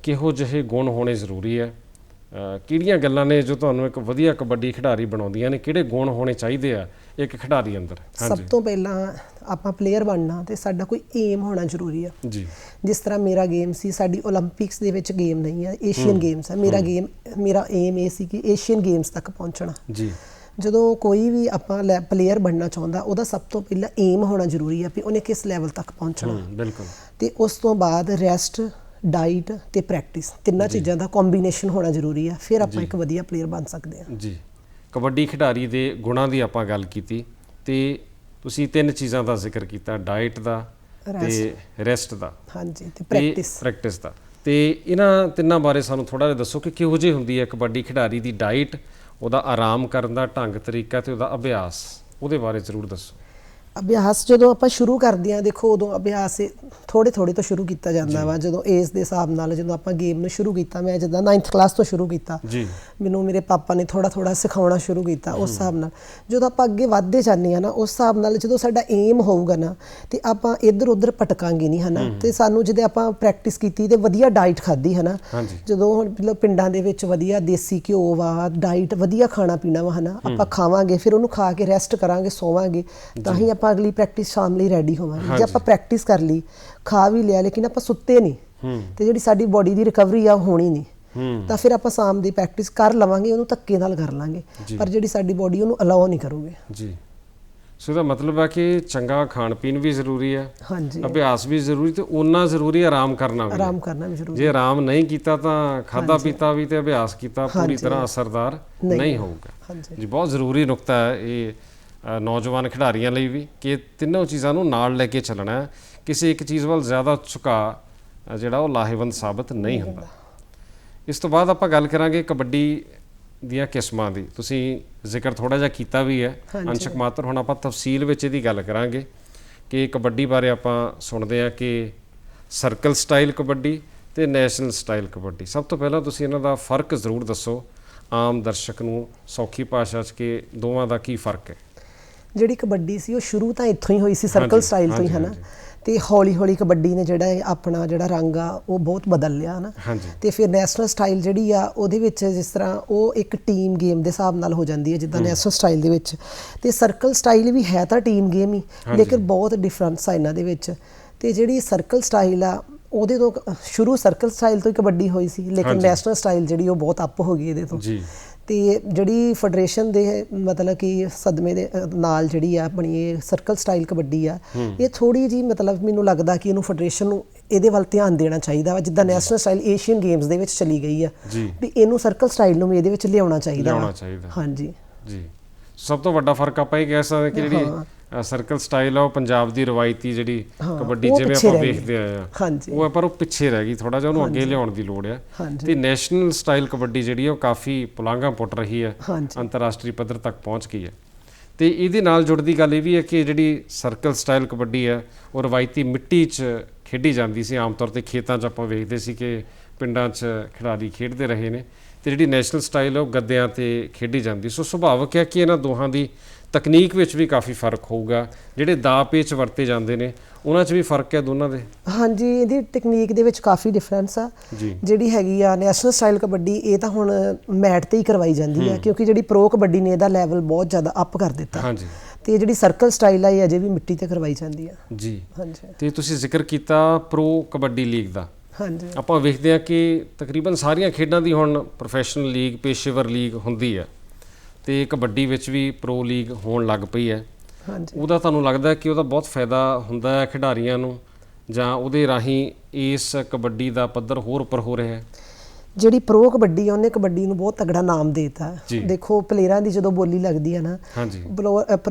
ਕਿਹੋ ਜਿਹੇ ਗੁਣ ਹੋਣੇ ਜ਼ਰੂਰੀ ਹੈ ਕਿਹੜੀਆਂ ਗੱਲਾਂ ਨੇ ਜੋ ਤੁਹਾਨੂੰ ਇੱਕ ਵਧੀਆ ਕਬੱਡੀ ਖਿਡਾਰੀ ਬਣਾਉਂਦੀਆਂ ਨੇ? ਕਿਹੜੇ ਗੁਣ ਹੋਣੇ ਚਾਹੀਦੇ ਆ ਇੱਕ ਖਿਡਾਰੀ ਅੰਦਰ? ਸਭ ਤੋਂ ਪਹਿਲਾਂ ਆਪਾਂ ਪਲੇਅਰ ਬਣਨਾ ਤੇ ਸਾਡਾ ਕੋਈ ਏਮ ਹੋਣਾ ਜ਼ਰੂਰੀ ਆ। ਜੀ। ਜਿਸ ਤਰ੍ਹਾਂ ਮੇਰਾ ਗੇਮ ਸੀ ਸਾਡੀ 올림픽ਸ ਦੇ ਵਿੱਚ ਗੇਮ ਨਹੀਂ ਆ ਏਸ਼ੀਅਨ ਗੇਮਸ ਆ। ਮੇਰਾ ਗੇਮ ਮੇਰਾ ਏਮ ਇਹ ਸੀ ਕਿ ਏਸ਼ੀਅਨ ਗੇਮਸ ਤੱਕ ਪਹੁੰਚਣਾ। ਜੀ। ਜਦੋਂ ਕੋਈ ਵੀ ਆਪਾਂ ਪਲੇਅਰ ਬਣਨਾ ਚਾਹੁੰਦਾ ਉਹਦਾ ਸਭ ਤੋਂ ਪਹਿਲਾਂ ਏਮ ਹੋਣਾ ਜ਼ਰੂਰੀ ਆ ਕਿ ਉਹਨੇ ਕਿਸ ਲੈਵਲ ਤੱਕ ਪਹੁੰਚਣਾ। ਬਿਲਕੁਲ। ਤੇ ਉਸ ਤੋਂ ਬਾਅਦ ਰੈਸਟ ਡਾਈਟ ਤੇ ਪ੍ਰੈਕਟਿਸ ਤਿੰਨਾਂ ਚੀਜ਼ਾਂ ਦਾ ਕੰਬੀਨੇਸ਼ਨ ਹੋਣਾ ਜ਼ਰੂਰੀ ਆ ਫਿਰ ਆਪਾਂ ਇੱਕ ਵਧੀਆ ਪਲੇਅਰ ਬਣ ਸਕਦੇ ਆ। ਜੀ। ਕਬੱਡੀ ਖਿਡਾਰੀ ਦੇ ਗੁਣਾਂ ਦੀ ਆਪਾਂ ਗੱਲ ਕੀਤੀ ਤੇ ਤੁਸੀਂ ਤਿੰਨ ਚੀਜ਼ਾਂ ਦਾ ਜ਼ਿਕਰ ਕੀਤਾ ਡਾਈਟ ਦਾ ਤੇ ਰੈਸਟ ਦਾ। ਹਾਂਜੀ ਤੇ ਪ੍ਰੈਕਟਿਸ ਪ੍ਰੈਕਟਿਸ ਦਾ। ਤੇ ਇਹਨਾਂ ਤਿੰਨਾਂ ਬਾਰੇ ਸਾਨੂੰ ਥੋੜਾ ਜਿਹਾ ਦੱਸੋ ਕਿ ਕਿਹੋ ਜਿਹੀ ਹੁੰਦੀ ਹੈ ਕਬੱਡੀ ਖਿਡਾਰੀ ਦੀ ਡਾਈਟ ਉਹਦਾ ਆਰਾਮ ਕਰਨ ਦਾ ਢੰਗ ਤਰੀਕਾ ਤੇ ਉਹਦਾ ਅਭਿਆਸ ਉਹਦੇ ਬਾਰੇ ਜ਼ਰੂਰ ਦੱਸੋ। ਅਭਿਆਸ ਜਦੋਂ ਆਪਾਂ ਸ਼ੁਰੂ ਕਰਦੇ ਆ ਦੇਖੋ ਉਦੋਂ ਅਭਿਆਸ ਥੋੜੇ ਥੋੜੇ ਤੋਂ ਸ਼ੁਰੂ ਕੀਤਾ ਜਾਂਦਾ ਵਾ। ਜਦੋਂ ਏਜ ਦੇ ਹਿਸਾਬ ਨਾਲ ਜਦੋਂ ਆਪਾਂ ਗੇਮ ਨੂੰ ਸ਼ੁਰੂ ਕੀਤਾ ਮੈਂ ਜਦੋਂ 9th ਕਲਾਸ ਤੋਂ ਸ਼ੁਰੂ ਕੀਤਾ। ਜੀ। ਮੈਨੂੰ ਮੇਰੇ ਪਾਪਾ ਨੇ ਥੋੜਾ ਥੋੜਾ ਸਿਖਾਉਣਾ ਸ਼ੁਰੂ ਕੀਤਾ ਉਸ ਹਿਸਾਬ ਨਾਲ। ਜਦੋਂ ਆਪਾਂ ਅੱਗੇ ਵਧਦੇ ਜਾਂਦੇ ਆ ਨਾ ਉਸ ਹਿਸਾਬ ਨਾਲ ਜਦੋਂ ਸਾਡਾ ਏਮ ਹੋਊਗਾ ਨਾ ਤੇ ਆਪਾਂ ਇੱਧਰ ਉੱਧਰ ਭਟਕਾਂਗੇ ਨਹੀਂ ਹਨਾ? ਤੇ ਸਾਨੂੰ ਜਦੋਂ ਆਪਾਂ ਪ੍ਰੈਕਟਿਸ ਕੀਤੀ ਤੇ ਵਧੀਆ ਡਾਈਟ ਖਾਧੀ ਹਨਾ? ਜਦੋਂ ਹੁਣ ਮਤਲਬ ਪਿੰਡਾਂ ਦੇ ਵਿੱਚ ਵਧੀਆ ਦੇਸੀ ਘਿਓ ਵਾ ਡਾਈਟ ਵਧੀਆ ਖਾਣਾ ਪੀਣਾ ਵਾ ਹਨਾ? ਆਪਾਂ ਖਾਵਾਂਗੇ ਫਿਰ ਉਹਨੂੰ ਖਾ ਕੇ ਰੈਸਟ ਕਰਾਂਗੇ ਸੋਵਾਂਗੇ ਤਾਂ ਹੀ ਆਪਾਂ ਅਗਲੀ ਪ੍ਰੈਕਟਿਸ ਸ਼ਾਮ ਲਈ ਰੈਡੀ ਹੋਵਾਂਗੇ। ਜੇ ਆਪਾਂ ਪ੍ਰੈਕਟਿਸ ਕਰ ਲਈ ਖਾ ਵੀ ਲਿਆ ਲੇਕਿਨ ਆਪਾਂ ਸੁੱਤੇ ਨਹੀਂ। ਤੇ ਜਿਹੜੀ ਸਾਡੀ ਬੋਡੀ ਦੀ ਰਿਕਵਰੀ ਆ ਹੋਣੀ ਨਹੀਂ। ਤਾਂ ਫਿਰ ਆਪਾਂ ਸ਼ਾਮ ਦੀ ਪ੍ਰੈਕਟਿਸ ਕਰ ਲਵਾਂਗੇ ਉਹਨੂੰ ਧੱਕੇ ਨਾਲ ਕਰ ਲਾਂਗੇ। ਪਰ ਜਿਹੜੀ ਸਾਡੀ ਬੋਡੀ ਉਹਨੂੰ ਅਲਾਉ ਨਹੀਂ ਕਰੂਗੀ। ਜੀ। ਸੋ ਇਹਦਾ ਮਤਲਬ ਹੈ ਕਿ ਚੰਗਾ ਖਾਣ ਪੀਣ ਵੀ ਜ਼ਰੂਰੀ ਹੈ ਹਾਂਜੀ। ਅਭਿਆਸ ਵੀ ਜ਼ਰੂਰੀ ਤੇ ਓਨਾ ਜ਼ਰੂਰੀ ਆਰਾਮ ਕਰਨਾ ਵੀ। ਆਰਾਮ ਕਰਨਾ ਵੀ ਜ਼ਰੂਰੀ। ਜੇ ਆਰਾਮ ਨਹੀਂ ਕੀਤਾ ਤਾਂ ਖਾਦਾ ਪੀਤਾ ਵੀ ਤੇ ਅਭਿਆਸ ਕੀਤਾ ਪੂਰੀ ਤਰ੍ਹਾਂ ਅਸਰਦਾਰ ਨਹੀਂ ਹੋਊਗਾ। ਹਾਂਜੀ। ਜੀ ਬਹੁਤ ਜ਼ਰੂਰੀ ਨੁਕਤਾ ਹੈ ਇਹ ਨੌਜਵਾਨ ਖਿਡਾਰੀਆਂ ਲਈ ਵੀ ਕਿ ਤਿੰਨੋਂ ਚੀਜ਼ਾਂ ਨੂੰ ਨਾਲ ਲੈ ਕੇ ਚੱਲਣਾ ਹੈ। ਕਿਸੇ ਇੱਕ ਚੀਜ਼ ਵੱਲ ਜ਼ਿਆਦਾ ਝੁਕਾ ਜਿਹੜਾ ਉਹ ਲਾਹੇਵੰਦ ਸਾਬਤ ਨਹੀਂ ਹੁੰਦਾ। ਇਸ ਤੋਂ ਬਾਅਦ ਆਪਾਂ ਗੱਲ ਕਰਾਂਗੇ ਕਬੱਡੀ ਦੀਆਂ ਕਿਸਮਾਂ ਦੀ। ਤੁਸੀਂ ਜ਼ਿਕਰ ਥੋੜਾ ਜਿਹਾ ਕੀਤਾ ਵੀ ਹੈ। ਅੰਸ਼ਕ ਮਾਤਰ ਹੁਣ ਆਪਾਂ ਤਫਸੀਲ ਵਿੱਚ ਇਹਦੀ ਗੱਲ ਕਰਾਂਗੇ ਕਿ ਕਬੱਡੀ ਬਾਰੇ ਆਪਾਂ ਸੁਣਦੇ ਹਾਂ ਕਿ ਸਰਕਲ ਸਟਾਈਲ ਕਬੱਡੀ ਤੇ ਨੈਸ਼ਨਲ ਸਟਾਈਲ ਕਬੱਡੀ। ਸਭ ਤੋਂ ਪਹਿਲਾਂ ਤੁਸੀਂ ਇਹਨਾਂ ਦਾ ਫ਼ਰਕ ਜ਼ਰੂਰ ਦੱਸੋ। ਆਮ ਦਰਸ਼ਕ ਨੂੰ ਸੌਖੀ ਭਾਸ਼ਾ 'ਚ ਕਿ ਦੋਵਾਂ ਦਾ ਕੀ ਫ਼ਰਕ ਹੈ? ਜਿਹੜੀ ਕਬੱਡੀ ਸੀ ਉਹ ਸ਼ੁਰੂ ਤਾਂ ਇੱਥੋਂ ਹੀ ਹੋਈ ਸੀ ਸਰਕਲ ਸਟਾਈਲ ਤੋਂ ਹੀ ਹਾਂਜੀ, ਹਨਾ ਤੇ ਹੌਲੀ ਹੌਲੀ ਕਬੱਡੀ ਨੇ ਜਿਹੜਾ ਆਪਣਾ ਜਿਹੜਾ ਰੰਗ ਆ ਉਹ ਬਹੁਤ ਬਦਲ ਲਿਆ ਹਨਾ? ਹਾਂਜੀ। ਤੇ ਫਿਰ ਨੈਸ਼ਨਲ ਸਟਾਈਲ ਜਿਹੜੀ ਆ ਉਹਦੇ ਵਿੱਚ ਜਿਸ ਤਰ੍ਹਾਂ ਉਹ ਇੱਕ ਟੀਮ ਗੇਮ ਦੇ ਹਿਸਾਬ ਨਾਲ ਹੋ ਜਾਂਦੀ ਹੈ ਜਿੱਦਾਂ ਨੈਸ਼ਨਲ ਸਟਾਈਲ ਦੇ ਵਿੱਚ। ਤੇ ਸਰਕਲ ਸਟਾਈਲ ਵੀ ਹੈ ਤਾਂ ਟੀਮ ਗੇਮ ਹੀ ਲੇਕਿਨ ਬਹੁਤ ਡਿਫਰੈਂਸ ਆ ਇਹਨਾਂ ਦੇ ਵਿੱਚ। ਤੇ ਜਿਹੜੀ ਸਰਕਲ ਸਟਾਈਲ ਆ ਉਹਦੇ ਤੋਂ ਸ਼ੁਰੂ ਸਰਕਲ ਸਟਾਈਲ ਤੋਂ ਹੀ ਕਬੱਡੀ ਹੋਈ ਸੀ ਲੇਕਿਨ। ਨੈਸ਼ਨਲ ਸਟਾਈਲ ਜਿਹੜੀ ਉਹ ਬਹੁਤ ਅੱਪ ਹੋ ਗਈ ਇਹਦੇ ਤੋਂ। ਜੀ। ਤੇ ਜਿਹੜੀ ਫੈਡਰੇਸ਼ਨ ਦੇ ਮਤਲਬ ਕਿ ਸਦਮੇ ਦੇ ਨਾਲ ਜਿਹੜੀ ਆ ਆਪਣੀ ਇਹ ਸਰਕਲ ਸਟਾਈਲ ਕਬੱਡੀ ਆ ਇਹ ਥੋੜੀ ਜੀ ਮਤਲਬ ਮੈਨੂੰ ਲੱਗਦਾ ਕਿ ਇਹਨੂੰ ਫੈਡਰੇਸ਼ਨ ਨੂੰ ਇਹਦੇ ਵੱਲ ਧਿਆਨ ਦੇਣਾ ਚਾਹੀਦਾ ਵਾ ਜਿੱਦਾਂ ਨੈਸ਼ਨਲ ਸਟਾਈਲ ਏਸ਼ੀਅਨ ਗੇਮਸ ਦੇ ਵਿੱਚ ਚਲੀ ਗਈ ਆ ਵੀ ਇਹਨੂੰ ਸਰਕਲ ਸਟਾਈਲ ਨੂੰ ਵੀ ਇਹਦੇ ਵਿੱਚ ਲਿਆਉਣਾ ਚਾਹੀਦਾ। ਲਿਆਉਣਾ ਚਾਹੀਦਾ। ਹਾਂਜੀ। ਜੀ। ਸਭ ਤੋਂ ਵੱਡਾ ਫ਼ਰਕ ਆਪਾਂ ਇਹ ਕਹਿ ਸਕਦੇ ਕਿ ਜਿਹੜੀ ਸਰਕਲ ਸਟਾਈਲ ਆ ਉਹ ਪੰਜਾਬ ਦੀ ਰਵਾਇਤੀ ਜਿਹੜੀ ਕਬੱਡੀ ਜਿਵੇਂ ਆਪਾਂ। ਵੇਖਦੇ ਆਏ ਆ। ਉਹ ਪਰ ਉਹ ਪਿੱਛੇ ਰਹਿ ਗਈ ਥੋੜਾ ਜਿਹਾ ਉਹਨੂੰ ਅੱਗੇ ਲਿਆਉਣ ਦੀ ਲੋੜ ਆ। ਤੇ ਨੈਸ਼ਨਲ ਸਟਾਈਲ ਕਬੱਡੀ ਜਿਹੜੀ ਆ ਉਹ ਕਾਫੀ ਪੁਲਾਂਘਾਂ ਪੁੱਟ ਰਹੀ ਹੈ ਅੰਤਰਰਾਸ਼ਟਰੀ ਪੱਧਰ ਤੱਕ ਪਹੁੰਚ ਗਈ ਹੈ ਤੇ ਇਹਦੇ ਨਾਲ ਜੁੜਦੀ ਗੱਲ ਇਹ ਵੀ ਹੈ ਕਿ ਜਿਹੜੀ ਸਰਕਲ ਸਟਾਈਲ ਕਬੱਡੀ ਹੈ ਉਹ ਰਵਾਇਤੀ ਮਿੱਟੀ 'ਚ ਖੇਡੀ ਜਾਂਦੀ ਸੀ। ਆਮ ਤੌਰ ਤੇ ਖੇਤਾਂ 'ਚ ਆਪਾਂ ਵੇਖਦੇ ਸੀ ਕਿ ਪਿੰਡਾਂ 'ਚ ਖਿਡਾਰੀ ਖੇਡਦੇ ਰਹੇ ਨੇ। ਤੇ ਜਿਹੜੀ ਨੈਸ਼ਨਲ ਸਟਾਈਲ ਉਹ ਗੱਦਿਆਂ ਤੇ ਖੇਡੀ ਜਾਂਦੀ। ਸੋ ਸੁਭਾਵਕ ਹੈ ਕਿ ਇਹਨਾਂ ਦੋਹਾਂ ਦੀ ਤਕਨੀਕ ਵਿੱਚ ਵੀ ਕਾਫੀ ਫ਼ਰਕ ਹੋਊਗਾ। ਜਿਹੜੇ ਦਾ ਪੇਚ ਵਰਤੇ ਜਾਂਦੇ ਨੇ ਉਹਨਾਂ 'ਚ ਵੀ ਫ਼ਰਕ ਹੈ ਦੋਨਾਂ ਦੇ? ਹਾਂਜੀ ਇਹਦੀ ਟੈਕਨੀਕ ਦੇ ਵਿੱਚ ਕਾਫੀ ਡਿਫਰੈਂਸ ਆ। ਜਿਹੜੀ ਹੈਗੀ ਆ ਨੈਸ਼ਨਲ ਸਟਾਈਲ ਕਬੱਡੀ ਇਹ ਤਾਂ ਹੁਣ ਮੈਟ ਤੇ ਹੀ ਕਰਵਾਈ ਜਾਂਦੀ ਆ ਕਿਉਂਕਿ ਜਿਹੜੀ ਪ੍ਰੋ ਕਬੱਡੀ ਨੇ ਇਹਦਾ ਲੈਵਲ ਬਹੁਤ ਜ਼ਿਆਦਾ ਅਪ ਕਰ ਦਿੱਤਾ। ਹਾਂਜੀ। ਤੇ ਜਿਹੜੀ ਸਰਕਲ ਸਟਾਈਲ ਆ ਇਹ ਅਜੇ ਵੀ ਮਿੱਟੀ ਤੇ ਕਰਵਾਈ ਜਾਂਦੀ ਆ। ਜੀ। ਹਾਂਜੀ। ਤੇ ਤੁਸੀਂ ਜ਼ਿਕਰ ਕੀਤਾ ਪ੍ਰੋ ਕਬੱਡੀ ਲੀਗ ਦਾ। ਹਾਂਜੀ। ਆਪਾਂ ਵੇਖਦੇ ਹਾਂ ਕਿ ਤਕਰੀਬਨ ਸਾਰੀਆਂ ਖੇਡਾਂ ਦੀ ਹੁਣ ਪ੍ਰੋਫੈਸ਼ਨਲ ਲੀਗ ਪੇਸ਼ੇਵਰ ਲੀਗ ਹੁੰਦੀ ਹੈ ਤੇ ਕਬੱਡੀ ਵਿੱਚ ਵੀ ਪ੍ਰੋ ਲੀਗ ਹੋਣ ਲੱਗ ਪਈ ਹੈ। ਹਾਂਜੀ। ਉਹਦਾ ਤੁਹਾਨੂੰ ਲੱਗਦਾ ਕਿ ਉਹਦਾ ਬਹੁਤ ਫਾਇਦਾ ਹੁੰਦਾ ਹੈ ਖਿਡਾਰੀਆਂ ਨੂੰ? ਜਾਂ ਉਹਦੇ ਰਾਹੀਂ ਇਸ ਕਬੱਡੀ ਦਾ ਪੱਧਰ ਹੋਰ ਉੱਪਰ ਹੋ ਰਿਹਾ ਹੈ? ਜਿਹੜੀ ਪ੍ਰੋ ਕਬੱਡੀ ਆ ਉਹਨੇ ਕਬੱਡੀ ਨੂੰ ਬਹੁਤ ਤਗੜਾ ਨਾਮ ਦੇਤਾ। ਦੇਖੋ ਪਲੇਅਰਾਂ ਦੀ ਜਦੋਂ ਬੋਲੀ ਲੱਗਦੀ ਆ ਨਾ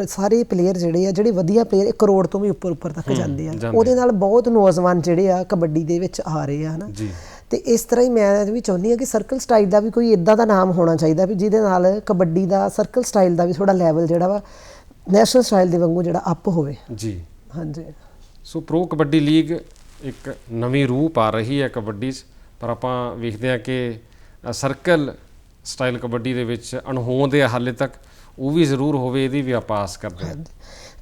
ਸਾਰੇ ਪਲੇਅਰ ਜਿਹੜੇ ਆ ਜਿਹੜੇ ਵਧੀਆ ਪਲੇਅਰ ਕਰੋੜ ਤੋਂ ਵੀ ਉੱਪਰ ਉੱਪਰ ਤੱਕ ਜਾਂਦੇ ਆ। ਉਹਦੇ ਨਾਲ ਬਹੁਤ ਨੌਜਵਾਨ ਜਿਹੜੇ ਆ ਕਬੱਡੀ ਦੇ ਵਿੱਚ ਆ ਰਹੇ ਆ ਹਨਾ। ਜੀ। ਤੇ ਇਸ ਤਰ੍ਹਾਂ ਹੀ ਮੈਂ ਵੀ ਚਾਹੁੰਦੀ ਹਾਂ ਕਿ ਸਰਕਲ ਸਟਾਈਲ ਦਾ ਵੀ ਕੋਈ ਇਦਾਂ ਦਾ ਨਾਮ ਹੋਣਾ ਚਾਹੀਦਾ ਵੀ ਜਿਹਦੇ ਨਾਲ ਕਬੱਡੀ ਦਾ ਸਰਕਲ ਸਟਾਈਲ ਦਾ ਵੀ ਥੋੜਾ ਲੈਵਲ ਜਿਹੜਾ ਵਾ ਨੈਸ਼ਨਲ ਸਟਾਈਲ ਦੇ ਵਾਂਗੂ ਜਿਹੜਾ ਅਪ ਹੋਵੇ। ਜੀ। ਹਾਂਜੀ। ਸੋ ਪ੍ਰੋ ਕਬੱਡੀ ਲੀਗ ਇੱਕ ਨਵੀਂ ਰੂਹ ਪਾ ਰਹੀ ਹੈ ਕਬੱਡੀ 'ਚ ਪਰ ਆਪਾਂ ਵੇਖਦੇ ਹਾਂ ਕਿ ਸਰਕਲ ਸਟਾਈਲ ਕਬੱਡੀ ਦੇ ਵਿੱਚ ਅਣਹੋਂਦ ਹੈ ਹਾਲੇ ਤੱਕ ਉਹ ਵੀ ਜ਼ਰੂਰ ਹੋਵੇ ਇਹਦੀ ਵੀ ਆਪਾਂ ਆਸ ਕਰਦੇ ਹਾਂ।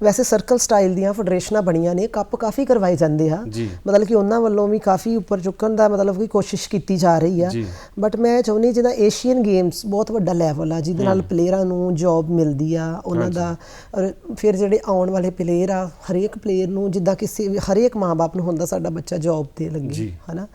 ਵੈਸੇ ਸਰਕਲ ਸਟਾਈਲ ਦੀਆਂ ਫੈਡਰੇਸ਼ਨਾਂ ਬਣੀਆਂ ਨੇ ਕੱਪ ਕਾਫੀ ਕਰਵਾਏ ਜਾਂਦੇ ਆ। ਮਤਲਬ ਕਿ ਉਹਨਾਂ ਵੱਲੋਂ ਵੀ ਕਾਫੀ ਉੱਪਰ ਚੁੱਕਣ ਦਾ ਮਤਲਬ ਕਿ ਕੋਸ਼ਿਸ਼ ਕੀਤੀ ਜਾ ਰਹੀ ਆ। ਬਟ ਮੈਂ ਚਾਹੁੰਦੀ ਜਿਹਦਾ ਏਸ਼ੀਅਨ ਗੇਮਸ ਬਹੁਤ ਵੱਡਾ ਲੈਵਲ ਆ ਜਿਹਦੇ ਨਾਲ ਪਲੇਅਰਾਂ ਨੂੰ ਜੌਬ ਮਿਲਦੀ ਆ ਉਹਨਾਂ ਦਾ ਫਿਰ ਜਿਹੜੇ ਆਉਣ ਵਾਲੇ ਪਲੇਅਰ ਆ ਹਰੇਕ ਪਲੇਅਰ ਨੂੰ ਜਿੱਦਾਂ ਕਿਸੇ ਹਰੇਕ ਮਾਂ-ਬਾਪ ਨੂੰ ਹੁੰਦਾ ਸਾਡਾ ਬੱਚਾ ਜੌਬ ਤੇ ਲੱਗੇ। ਹਨਾ?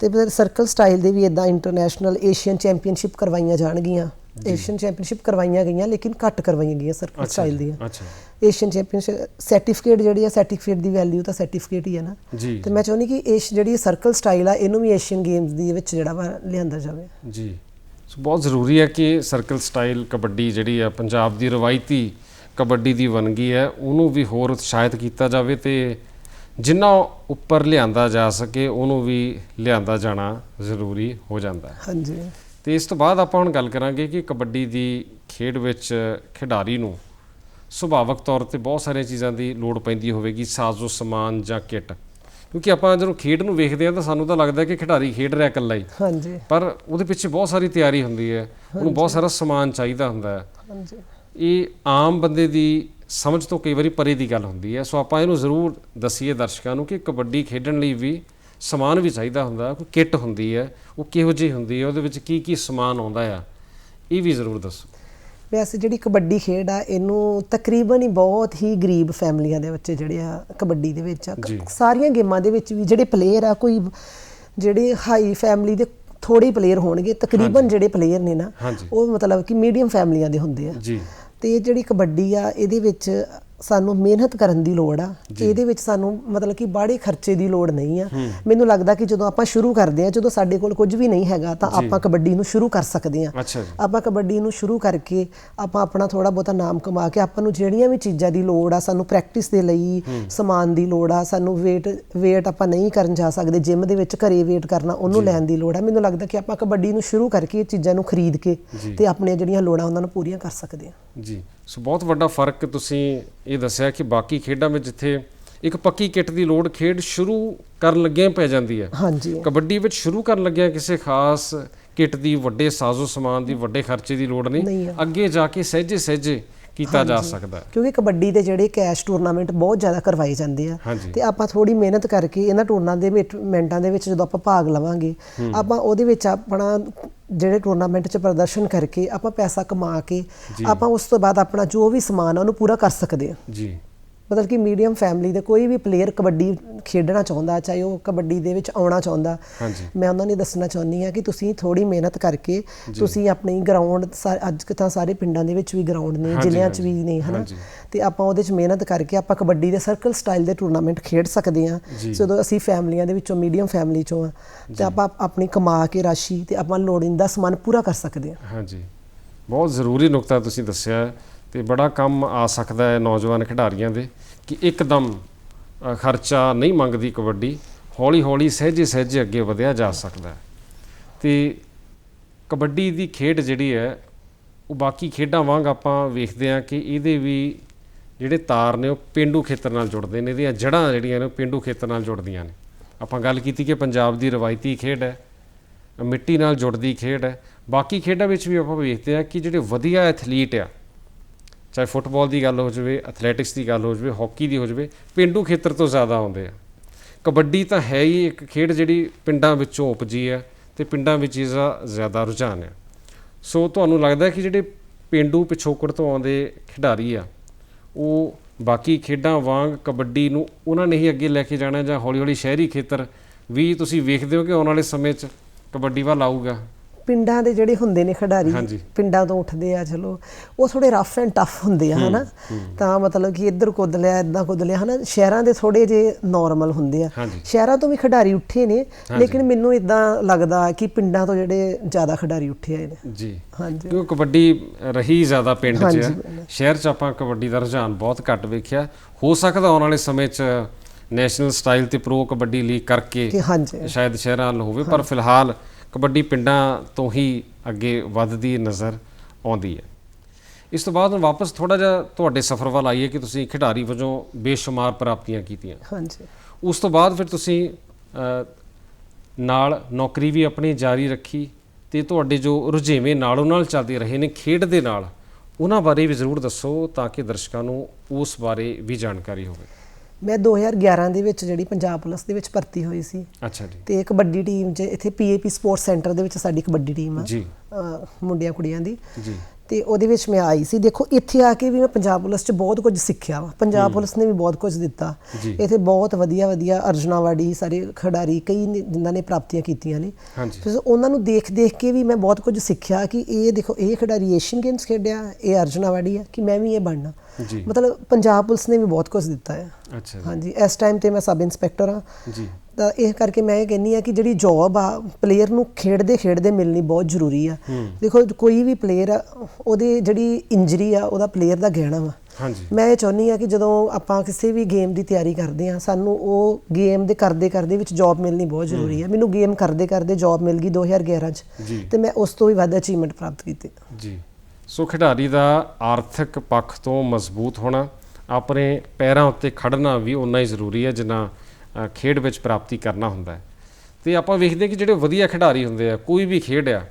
ਤੇ ਫਿਰ ਸਰਕਲ ਸਟਾਈਲ ਦੇ ਵੀ ਇਦਾਂ ਇੰਟਰਨੈਸ਼ਨਲ ਏਸ਼ੀਅਨ ਚੈਂਪੀਅਨਸ਼ਿਪ ਕਰਵਾਈਆਂ ਜਾਣਗੀਆਂ। ਏਸ਼ੀਅਨ ਚੈਂਪੀਅਨਸ਼ਿਪ ਕਰਵਾਈਆਂ ਗਈਆਂ ਲੇਕਿਨ ਘੱਟ ਕਰਵਾਈਆਂ ਗਈਆਂ ਸਰਕਲ ਅੱਛਾ ਸਟਾਈਲ ਦੀਆਂ। ਅੱਛਾ। ਏਸ਼ੀਅਨ ਚੈਂਪੀਅਨਸ਼ਿਪ ਸਰਟੀਫਿਕੇਟ ਜਿਹੜੀ ਆ ਸਰਟੀਫਿਕੇਟ ਦੀ ਵੈਲਿਊ ਤਾਂ ਸਰਟੀਫਿਕੇਟ ਹੀ ਹੈ ਨਾ। ਤੇ ਮੈਂ ਚਾਹੁੰਦੀ ਕਿ ਏਸ਼ ਜਿਹੜੀ ਸਰਕਲ ਸਟਾਈਲ ਆ ਇਹਨੂੰ ਵੀ ਏਸ਼ੀਅਨ ਗੇਮਸ ਦੇ ਵਿੱਚ ਜਿਹੜਾ ਵਾ ਲਿਆਂਦਾ ਜਾਵੇ। ਜੀ। ਸੋ ਬਹੁਤ ਜ਼ਰੂਰੀ ਹੈ ਕਿ ਸਰਕਲ ਸਟਾਈਲ ਕਬੱਡੀ ਜਿਹੜੀ ਹੈ ਪੰਜਾਬ ਦੀ ਰਵਾਇਤੀ ਕਬੱਡੀ ਦੀ ਵੰਨਗੀ ਹੈ ਉਹਨੂੰ ਵੀ ਹੋਰ ਉਤਸ਼ਾਹਿਤ ਕੀਤਾ ਜਾਵੇ ਤੇ ਜਿੰਨਾ ਉੱਪਰ ਲਿਆਂਦਾ ਜਾ ਸਕੇ ਉਹਨੂੰ ਵੀ ਲਿਆਂਦਾ ਜਾਣਾ ਜ਼ਰੂਰੀ ਹੋ ਜਾਂਦਾ ਹੈ। ਹਾਂਜੀ। ਤੇ ਇਸ ਤੋਂ ਬਾਅਦ ਆਪਾਂ ਹੁਣ ਗੱਲ ਕਰਾਂਗੇ ਕਿ ਕਬੱਡੀ ਦੀ ਖੇਡ ਵਿੱਚ ਖਿਡਾਰੀ ਨੂੰ ਸੁਭਾਵਕ ਤੌਰ ਤੇ ਬਹੁਤ ਸਾਰੀਆਂ ਚੀਜ਼ਾਂ ਦੀ ਲੋੜ ਪੈਂਦੀ ਹੋਵੇਗੀ ਸਾਜ਼ੋ ਸਮਾਨ ਜਾਂ ਕਿੱਟ। ਕਿਉਂਕਿ ਆਪਾਂ ਜਦੋਂ ਖੇਡ ਨੂੰ ਵੇਖਦੇ ਹਾਂ ਤਾਂ ਸਾਨੂੰ ਤਾਂ ਲੱਗਦਾ ਕਿ ਖਿਡਾਰੀ ਖੇਡ ਰਿਹਾ ਇਕੱਲਾ ਹੀ। ਹਾਂਜੀ। ਪਰ ਉਹਦੇ ਪਿੱਛੇ ਬਹੁਤ ਸਾਰੀ ਤਿਆਰੀ ਹੁੰਦੀ ਹੈ ਉਹਨੂੰ ਬਹੁਤ ਸਾਰਾ ਸਮਾਨ ਚਾਹੀਦਾ ਹੁੰਦਾ ਹੈ। ਹਾਂਜੀ। ਇਹ ਆਮ ਬੰਦੇ ਦੀ ਸਮਝ ਤੋਂ ਕਈ ਵਾਰੀ ਪਰੇ ਦੀ ਗੱਲ ਹੁੰਦੀ ਹੈ। ਸੋ ਆਪਾਂ ਇਹਨੂੰ ਜ਼ਰੂਰ ਦਸੀਏ ਦਰਸ਼ਕਾਂ ਨੂੰ ਕਿ ਕਬੱਡੀ ਖੇਡਣ ਲਈ ਵੀ ਸਮਾਨ ਵੀ ਚਾਹੀਦਾ ਹੁੰਦਾ ਕੋਈ ਕਿੱਟ ਹੁੰਦੀ ਹੈ ਉਹ ਕਿਹੋ ਜਿਹੀ ਹੁੰਦੀ ਹੈ ਉਹਦੇ ਵਿੱਚ ਕੀ ਕੀ ਸਮਾਨ ਆਉਂਦਾ ਆ ਇਹ ਵੀ ਜ਼ਰੂਰ ਦੱਸੋ ਵੈਸੇ ਜਿਹੜੀ ਕਬੱਡੀ ਖੇਡ ਆ ਇਹਨੂੰ ਤਕਰੀਬਨ ਹੀ ਬਹੁਤ ਹੀ ਗਰੀਬ ਫੈਮਲੀਆਂ ਦੇ ਬੱਚੇ ਜਿਹੜੇ ਆ ਕਬੱਡੀ ਦੇ ਵਿੱਚ ਆ। ਸਾਰੀਆਂ ਗੇਮਾਂ ਦੇ ਵਿੱਚ ਵੀ ਜਿਹੜੇ ਪਲੇਅਰ ਆ ਕੋਈ ਜਿਹੜੇ ਹਾਈ ਫੈਮਲੀ ਦੇ ਥੋੜੇ ਪਲੇਅਰ ਹੋਣਗੇ ਤਕਰੀਬਨ ਜਿਹੜੇ ਪਲੇਅਰ ਨੇ ਨਾ। ਉਹ ਮਤਲਬ ਕਿ ਮੀਡੀਅਮ ਫੈਮਲੀਆਂ ਦੇ ਹੁੰਦੇ ਆ ਜੀ ਤੇ ਇਹ ਜਿਹੜੀ ਕਬੱਡੀ ਆ ਇਹਦੇ ਵਿੱਚ ਸਾਨੂੰ ਮਿਹਨਤ ਕਰਨ ਦੀ ਲੋੜ ਆ। ਇਹਦੇ ਵਿੱਚ ਸਾਨੂੰ ਮਤਲਬ ਕਿ ਬਾੜੇ ਖਰਚੇ ਦੀ ਲੋੜ ਨਹੀਂ ਆ। ਮੈਨੂੰ ਲੱਗਦਾ ਕਿ ਜਦੋਂ ਆਪਾਂ ਸ਼ੁਰੂ ਕਰਦੇ ਆ ਜਦੋਂ ਸਾਡੇ ਕੋਲ ਕੁਝ ਵੀ ਨਹੀਂ ਹੈਗਾ ਤਾਂ ਆਪਾਂ ਕਬੱਡੀ ਨੂੰ ਸ਼ੁਰੂ ਕਰ ਸਕਦੇ ਆ। ਆਪਾਂ ਕਬੱਡੀ ਨੂੰ ਸ਼ੁਰੂ ਕਰਕੇ ਆਪਾਂ ਆਪਣਾ ਥੋੜਾ ਬਹੁਤਾ ਨਾਮ ਕਮਾ ਕੇ ਆਪਾਂ ਨੂੰ ਜਿਹੜੀਆਂ ਵੀ ਚੀਜ਼ਾਂ ਦੀ ਲੋੜ ਆ ਸਾਨੂੰ ਪ੍ਰੈਕਟਿਸ ਦੇ ਲਈ ਸਮਾਨ ਦੀ ਲੋੜ ਆ ਸਾਨੂੰ weight weight ਆਪਾਂ ਨਹੀਂ ਕਰਨ ਜਾ ਸਕਦੇ ਜਿਮ ਦੇ ਵਿੱਚ ਘਰੇ weight ਕਰਨਾ ਉਹਨੂੰ ਲੈਣ ਦੀ ਲੋੜ ਆ। ਮੈਨੂੰ ਲੱਗਦਾ ਕਿ ਆਪਾਂ ਕਬੱਡੀ ਨੂੰ ਸ਼ੁਰੂ ਕਰਕੇ ਇਹ ਚੀਜ਼ਾਂ ਨੂੰ ਖਰੀਦ ਕੇ ਤੇ ਆਪਣੀਆਂ ਜਿਹੜੀਆਂ ਲੋੜਾਂ ਉਹਨਾਂ ਨੂੰ ਪੂਰੀਆਂ ਕਰ ਸਕਦੇ ਆ। ਜੀ। ਸੋ ਬਹੁਤ ਵੱਡਾ ਫ਼ਰਕ ਤੁਸੀਂ ਇਹ ਦੱਸਿਆ ਕਿ ਬਾਕੀ ਖੇਡਾਂ ਵਿੱਚ ਜਿੱਥੇ ਇੱਕ ਪੱਕੀ ਕਿੱਟ ਦੀ ਲੋੜ ਖੇਡ ਸ਼ੁਰੂ ਕਰਨ ਲੱਗਿਆਂ ਪੈ ਜਾਂਦੀ ਹੈ। ਹਾਂਜੀ। ਕਬੱਡੀ ਵਿੱਚ ਸ਼ੁਰੂ ਕਰਨ ਲੱਗਿਆ ਕਿਸੇ ਖਾਸ ਕਿੱਟ ਦੀ ਵੱਡੇ ਸਾਜ਼ੋ ਸਮਾਨ ਦੀ ਵੱਡੇ ਖਰਚੇ ਦੀ ਲੋੜ ਨਹੀਂ। ਅੱਗੇ ਜਾ ਕੇ ਸਹਿਜੇ ਸਹਿਜੇ ਕੀਤਾ ਜਾ ਸਕਦਾ ਹੈ। ਕਿਉਂਕਿ ਕਬੱਡੀ ਦੇ ਜਿਹੜੇ ਕੈਸ਼ ਟੂਰਨਾਮੈਂਟ ਬਹੁਤ ਜ਼ਿਆਦਾ ਕਰਵਾਏ ਜਾਂਦੇ ਆ। ਹਾਂਜੀ। ਤੇ ਆਪਾਂ ਥੋੜੀ ਮਿਹਨਤ ਕਰਕੇ ਇਹਨਾਂ ਟੂਰਨਾਮੈਂਟਾਂ ਦੇ ਵਿੱਚ ਜਦੋਂ ਆਪਾਂ ਭਾਗ ਲਵਾਂਗੇ ਆਪਾਂ ਉਹਦੇ ਵਿੱਚ ਆਪਣਾ ਜਿਹੜੇ ਟੂਰਨਾਮੈਂਟ 'ਚ ਪ੍ਰਦਰਸ਼ਨ ਕਰਕੇ ਆਪਾਂ ਪੈਸਾ ਕਮਾ ਕੇ ਆਪਾਂ ਉਸ ਤੋਂ ਬਾਅਦ ਆਪਣਾ ਜੋ ਵੀ ਸਮਾਨ ਆ ਉਹਨੂੰ ਪੂਰਾ ਕਰ ਸਕਦੇ ਆ। ਜੀ। ਮਤਲਬ ਕਿ ਮੀਡੀਅਮ ਫੈਮਿਲੀ ਦੇ ਕੋਈ ਵੀ ਪਲੇਅਰ ਕਬੱਡੀ ਖੇਡਣਾ ਚਾਹੁੰਦਾ ਚਾਹੇ ਉਹ ਕਬੱਡੀ ਦੇ ਵਿੱਚ ਆਉਣਾ ਚਾਹੁੰਦਾ ਮੈਂ ਉਹਨਾਂ ਨੂੰ ਦੱਸਣਾ ਚਾਹੁੰਦੀ ਹਾਂ ਕਿ ਤੁਸੀਂ ਥੋੜੀ ਮਿਹਨਤ ਕਰਕੇ ਤੁਸੀਂ ਆਪਣੀ ਗਰਾਊਂਡ ਅੱਜ ਤਾਂ ਸਾਰੇ ਪਿੰਡਾਂ ਦੇ ਵਿੱਚ ਵੀ ਗਰਾਊਂਡ ਨੇ ਜ਼ਿਲ੍ਹਿਆਂ 'ਚ ਵੀ ਨੇ ਹਨਾ। ਤੇ ਆਪਾਂ ਉਹਦੇ 'ਚ ਮਿਹਨਤ ਕਰਕੇ ਆਪਾਂ ਕਬੱਡੀ ਦੇ ਸਰਕਲ ਸਟਾਈਲ ਦੇ ਟੂਰਨਾਮੈਂਟ ਖੇਡ ਸਕਦੇ ਹਾਂ। ਜੀ। ਜਦੋਂ ਅਸੀਂ ਫੈਮਲੀਆਂ ਦੇ ਵਿੱਚੋਂ ਮੀਡੀਅਮ ਫੈਮਿਲੀ 'ਚੋਂ ਆ ਤੇ ਆਪਾਂ ਆਪਣੀ ਕਮਾ ਕੇ ਰਾਸ਼ੀ ਤੇ ਆਪਾਂ ਲੋੜੀਂਦਾ ਸਮਾਨ ਪੂਰਾ ਕਰ ਸਕਦੇ ਹਾਂ। ਹਾਂਜੀ। ਬਹੁਤ ਜ਼ਰੂਰੀ ਨੁਕਤਾ ਤੁਸੀਂ ਦੱਸਿਆ ਤੇ ਬੜਾ ਕੰਮ ਆ ਸਕਦਾ ਹੈ ਨੌਜਵਾਨ ਖਿਡਾਰੀਆਂ ਦੇ। ਕਿ ਇੱਕਦਮ ਖਰਚਾ ਨਹੀਂ ਮੰਗਦੀ ਕਬੱਡੀ ਹੌਲੀ ਹੌਲੀ ਸਹਿਜੇ ਸਹਿਜੇ ਅੱਗੇ ਵਧਿਆ ਜਾ ਸਕਦਾ ਹੈ। ਤੇ ਕਬੱਡੀ ਦੀ ਖੇਡ ਜਿਹੜੀ ਹੈ, ਉਹ ਬਾਕੀ ਖੇਡਾਂ ਵਾਂਗ ਆਪਾਂ ਵੇਖਦੇ ਹਾਂ ਕਿ ਇਹਦੇ ਵੀ ਜਿਹੜੇ ਤਾਰ ਨੇ, ਉਹ ਪਿੰਡੂ ਖੇਤਰ ਨਾਲ ਜੁੜਦੇ ਨੇ, ਇਹਦੀਆਂ ਜੜ੍ਹਾਂ ਜਿਹੜੀਆਂ ਨੇ, ਉਹ ਪਿੰਡੂ ਖੇਤਰ ਨਾਲ ਜੁੜਦੀਆਂ ਨੇ। ਆਪਾਂ ਗੱਲ ਕੀਤੀ ਕਿ ਪੰਜਾਬ ਦੀ ਰਵਾਇਤੀ ਖੇਡ ਹੈ, ਮਿੱਟੀ ਨਾਲ ਜੁੜਦੀ ਖੇਡ ਹੈ। ਬਾਕੀ ਖੇਡਾਂ ਵਿੱਚ ਵੀ ਆਪਾਂ ਵੇਖਦੇ ਹਾਂ ਕਿ ਜਿਹੜੇ ਵਧੀਆ ਐਥਲੀਟ ਆ ਚਾਹੇ ਫੁੱਟਬਾਲ ਦੀ ਗੱਲ ਹੋ ਜਾਵੇ, ਐਥਲੈਟਿਕਸ ਦੀ ਗੱਲ ਹੋ ਜਾਵੇ, ਹਾਕੀ ਦੀ ਹੋ ਜਾਵੇ, ਪਿੰਡੂ ਖੇਤਰ ਤੋਂ ਜ਼ਿਆਦਾ ਆਉਂਦੇ ਆ। ਕਬੱਡੀ ਤਾਂ ਹੈ ਹੀ ਇੱਕ ਖੇਡ ਜਿਹੜੀ ਪਿੰਡਾਂ ਵਿੱਚੋਂ ਉਪਜੀ ਹੈ ਤੇ ਪਿੰਡਾਂ ਵਿੱਚ ਇਸਦਾ ਜ਼ਿਆਦਾ ਰੁਝਾਨ ਹੈ। ਸੋ ਤੁਹਾਨੂੰ ਲੱਗਦਾ ਕਿ ਜਿਹੜੇ ਪਿੰਡੂ ਪਿਛੋਕੜ ਤੋਂ ਆਉਂਦੇ ਖਿਡਾਰੀ ਆ, ਉਹ ਬਾਕੀ ਖੇਡਾਂ ਵਾਂਗ ਕਬੱਡੀ ਨੂੰ ਉਹਨਾਂ ਨੇ ਹੀ ਅੱਗੇ ਲੈ ਕੇ ਜਾਣਾ ਜਾਂ ਹੌਲੀ-ਹੌਲੀ ਸ਼ਹਿਰੀ ਖੇਤਰ ਵੀ ਤੁਸੀਂ ਵੇਖਦੇ ਹੋ ਕਿ ਆਉਣ ਵਾਲੇ ਸਮੇਂ 'ਚ ਕਬੱਡੀ ਵੱਲ ਆਊਗਾ? ਪਿੰਡਾਂ ਦੇ ਜਿਹੜੇ ਹੁੰਦੇ ਨੇ ਖਿਡਾਰੀ। ਪਿੰਡਾਂ ਤੋਂ ਉੱਠਦੇ ਆ ਚਲੋ ਉਹ ਥੋੜੇ ਰਫ ਐਂਡ ਟਫ ਹੁੰਦੇ ਆ ਹਨਾ? ਤਾਂ ਮਤਲਬ ਕਿ ਇੱਧਰ ਕੁੱਦ ਲਿਆ ਇਦਾਂ ਕੁੱਦ ਲਿਆ ਹਨਾ? ਸ਼ਹਿਰਾਂ ਦੇ ਥੋੜੇ ਜੇ ਨਾਰਮਲ ਹੁੰਦੇ ਆ। ਸ਼ਹਿਰਾਂ ਤੋਂ ਵੀ ਖਿਡਾਰੀ ਉੱਠੇ ਨੇ ਲੇਕਿਨ ਮੈਨੂੰ ਇਦਾਂ ਲੱਗਦਾ ਕਿ ਪਿੰਡਾਂ ਤੋਂ ਜਿਹੜੇ ਜ਼ਿਆਦਾ ਖਿਡਾਰੀ ਉੱਠੇ ਆਏ ਨੇ। ਜੀ। ਹਾਂਜੀ। ਕਿਉਂਕਿ ਕਬੱਡੀ ਰਹੀ ਜ਼ਿਆਦਾ ਪਿੰਡ 'ਚ? ਸ਼ਹਿਰ 'ਚ ਆਪਾਂ ਕਬੱਡੀ ਦਾ ਰੁਝਾਨ ਬਹੁਤ ਘੱਟ ਵੇਖਿਆ। ਹੋ ਸਕਦਾ ਆਉਣ ਵਾਲੇ ਸਮੇਂ 'ਚ ਨੈਸ਼ਨਲ ਸਟਾਈਲ ਤੇ ਪ੍ਰੋ ਕਬੱਡੀ ਲੀਗ ਕਰਕੇ ਸ਼ਾਇਦ ਸ਼ਹਿਰਾਂ ਵੱਲ ਹੋਵੇ ਪਰ ਫਿਲਹਾਲ ਕਬੱਡੀ ਪਿੰਡਾਂ ਤੋਂ ਹੀ ਅੱਗੇ ਵੱਧਦੀ ਨਜ਼ਰ ਆਉਂਦੀ ਹੈ। ਇਸ ਤੋਂ ਬਾਅਦ ਹੁਣ ਵਾਪਸ ਥੋੜਾ ਜਿਹਾ ਤੁਹਾਡੇ ਸਫ਼ਰ ਵੱਲ ਆਈਏ ਕਿ ਤੁਸੀਂ ਖਿਡਾਰੀ ਵਜੋਂ ਬੇਸ਼ੁਮਾਰ ਪ੍ਰਾਪਤੀਆਂ ਕੀਤੀਆਂ। ਹਾਂਜੀ। ਉਸ ਤੋਂ ਬਾਅਦ ਫਿਰ ਤੁਸੀਂ ਨਾਲ ਨੌਕਰੀ ਵੀ ਆਪਣੀ ਜਾਰੀ ਰੱਖੀ ਤੇ ਤੁਹਾਡੇ ਜੋ ਰੁਝੇਵੇਂ ਨਾਲੋਂ ਨਾਲ ਚੱਲਦੇ ਰਹੇ ਨੇ ਖੇਡ ਦੇ ਨਾਲ ਉਹਨਾਂ ਬਾਰੇ ਵੀ ਜ਼ਰੂਰ ਦੱਸੋ ਤਾਂ ਕਿ ਦਰਸ਼ਕਾਂ ਨੂੰ ਉਸ ਬਾਰੇ ਵੀ ਜਾਣਕਾਰੀ ਹੋਵੇ। ਮੈਂ 2011 ਦੇ ਵਿੱਚ ਜਿਹੜੀ ਪੰਜਾਬ ਪੁਲਿਸ ਦੇ ਵਿੱਚ ਭਰਤੀ ਹੋਈ ਸੀ। ਅੱਛਾ ਜੀ। ਤੇ ਕਬੱਡੀ ਟੀਮ 'ਚ ਇੱਥੇ ਪੀਏਪੀ ਸਪੋਰਟਸ ਸੈਂਟਰ ਦੇ ਵਿੱਚ ਸਾਡੀ ਕਬੱਡੀ ਟੀਮ ਆ ਜੀ। ਮੁੰਡਿਆਂ ਕੁੜੀਆਂ ਦੀ। ਜੀ। ਤੇ ਉਹਦੇ ਵਿੱਚ ਮੈਂ ਆਈ ਸੀ। ਦੇਖੋ ਇੱਥੇ ਆ ਕੇ ਵੀ ਮੈਂ ਪੰਜਾਬ ਪੁਲਿਸ 'ਚ ਬਹੁਤ ਕੁਝ ਸਿੱਖਿਆ ਵਾ। ਪੰਜਾਬ ਪੁਲਿਸ ਨੇ ਵੀ ਬਹੁਤ ਕੁਝ ਦਿੱਤਾ। ਜੀ। ਇੱਥੇ ਬਹੁਤ ਵਧੀਆ ਵਧੀਆ ਅਰਜਨਾਵਾੜੀ ਸਾਰੇ ਖਿਡਾਰੀ ਕਈ ਜਿਨ੍ਹਾਂ ਨੇ ਪ੍ਰਾਪਤੀਆਂ ਕੀਤੀਆਂ ਨੇ। ਫਿਰ ਉਹਨਾਂ ਨੂੰ ਦੇਖ ਦੇਖ ਕੇ ਵੀ ਮੈਂ ਬਹੁਤ ਕੁਝ ਸਿੱਖਿਆ ਕਿ ਇਹ ਦੇਖੋ ਇਹ ਖਿਡਾਰੀ ਏਸ਼ੀਅਨ ਗੇਮਸ ਖੇਡਿਆ ਇਹ ਅਰਜਨਾਵਾੜੀ ਆ ਕਿ ਮੈਂ ਵੀ ਇਹ ਬਣਨਾ। ਜੀ ਮਤਲਬ ਪੰਜਾਬ ਪੁਲਿਸ ਨੇ ਵੀ ਬਹੁਤ ਕੁਝ ਦਿੱਤਾ ਹੈ। ਅੱਛਾ ਹਾਂਜੀ ਇਸ ਟਾਈਮ ਤੇ ਮੈਂ ਸਬ ਇੰਸਪੈਕਟਰ ਆ ਜੀ। ਤਾਂ ਇਹ ਕਰਕੇ ਮੈਂ ਇਹ ਕਹਿੰਨੀ ਆ ਕਿ ਜਿਹੜੀ ਜੌਬ ਆ ਪਲੇਅਰ ਨੂੰ ਖੇਡਦੇ ਖੇਡਦੇ ਮਿਲਣੀ ਬਹੁਤ ਜ਼ਰੂਰੀ ਆ। ਦੇਖੋ ਕੋਈ ਵੀ ਪਲੇਅਰ ਆ ਉਹਦੀ ਜਿਹੜੀ ਇੰਜਰੀ ਆ ਉਹਦਾ ਪਲੇਅਰ ਦਾ ਗਹਿਣਾ ਵਾ। ਹਾਂਜੀ। ਮੈਂ ਇਹ ਚਾਹੁੰਦੀ ਆ ਕਿ ਜਦੋਂ ਆਪਾਂ ਕਿਸੇ ਵੀ ਗੇਮ ਦੀ ਤਿਆਰੀ ਕਰਦੇ ਆ ਸਾਨੂੰ ਉਹ ਗੇਮ ਦੇ ਕਰਦੇ ਕਰਦੇ ਵਿੱਚ ਜੌਬ ਮਿਲਣੀ ਬਹੁਤ ਜ਼ਰੂਰੀ ਆ। ਮੈਨੂੰ ਗੇਮ ਕਰਦੇ ਕਰਦੇ ਜੌਬ ਮਿਲ ਗਈ 2011 ਚ ਤੇ ਮੈਂ ਉਸ ਤੋਂ ਵੀ ਵੱਧ ਅਚੀਵਮੈਂਟ ਪ੍ਰਾਪਤ ਕੀਤੀ। ਜੀ। ਸੋ ਖਿਡਾਰੀ ਦਾ ਆਰਥਿਕ ਪੱਖ ਤੋਂ ਮਜ਼ਬੂਤ ਹੋਣਾ, ਆਪਣੇ ਪੈਰਾਂ ਉੱਤੇ ਖੜਨਾ ਵੀ ਉਨਾ ਹੀ ਜ਼ਰੂਰੀ ਹੈ, ਜਿੰਨਾ ਖੇਡ ਵਿੱਚ ਪ੍ਰਾਪਤੀ ਕਰਨਾ ਹੁੰਦਾ ਹੈ। ਤੇ ਆਪਾਂ ਵੇਖਦੇ ਹਾਂ ਕਿ ਜਿਹੜੇ ਵਧੀਆ ਖਿਡਾਰੀ ਹੁੰਦੇ ਆ, ਕੋਈ ਵੀ ਖੇਡ ਆ,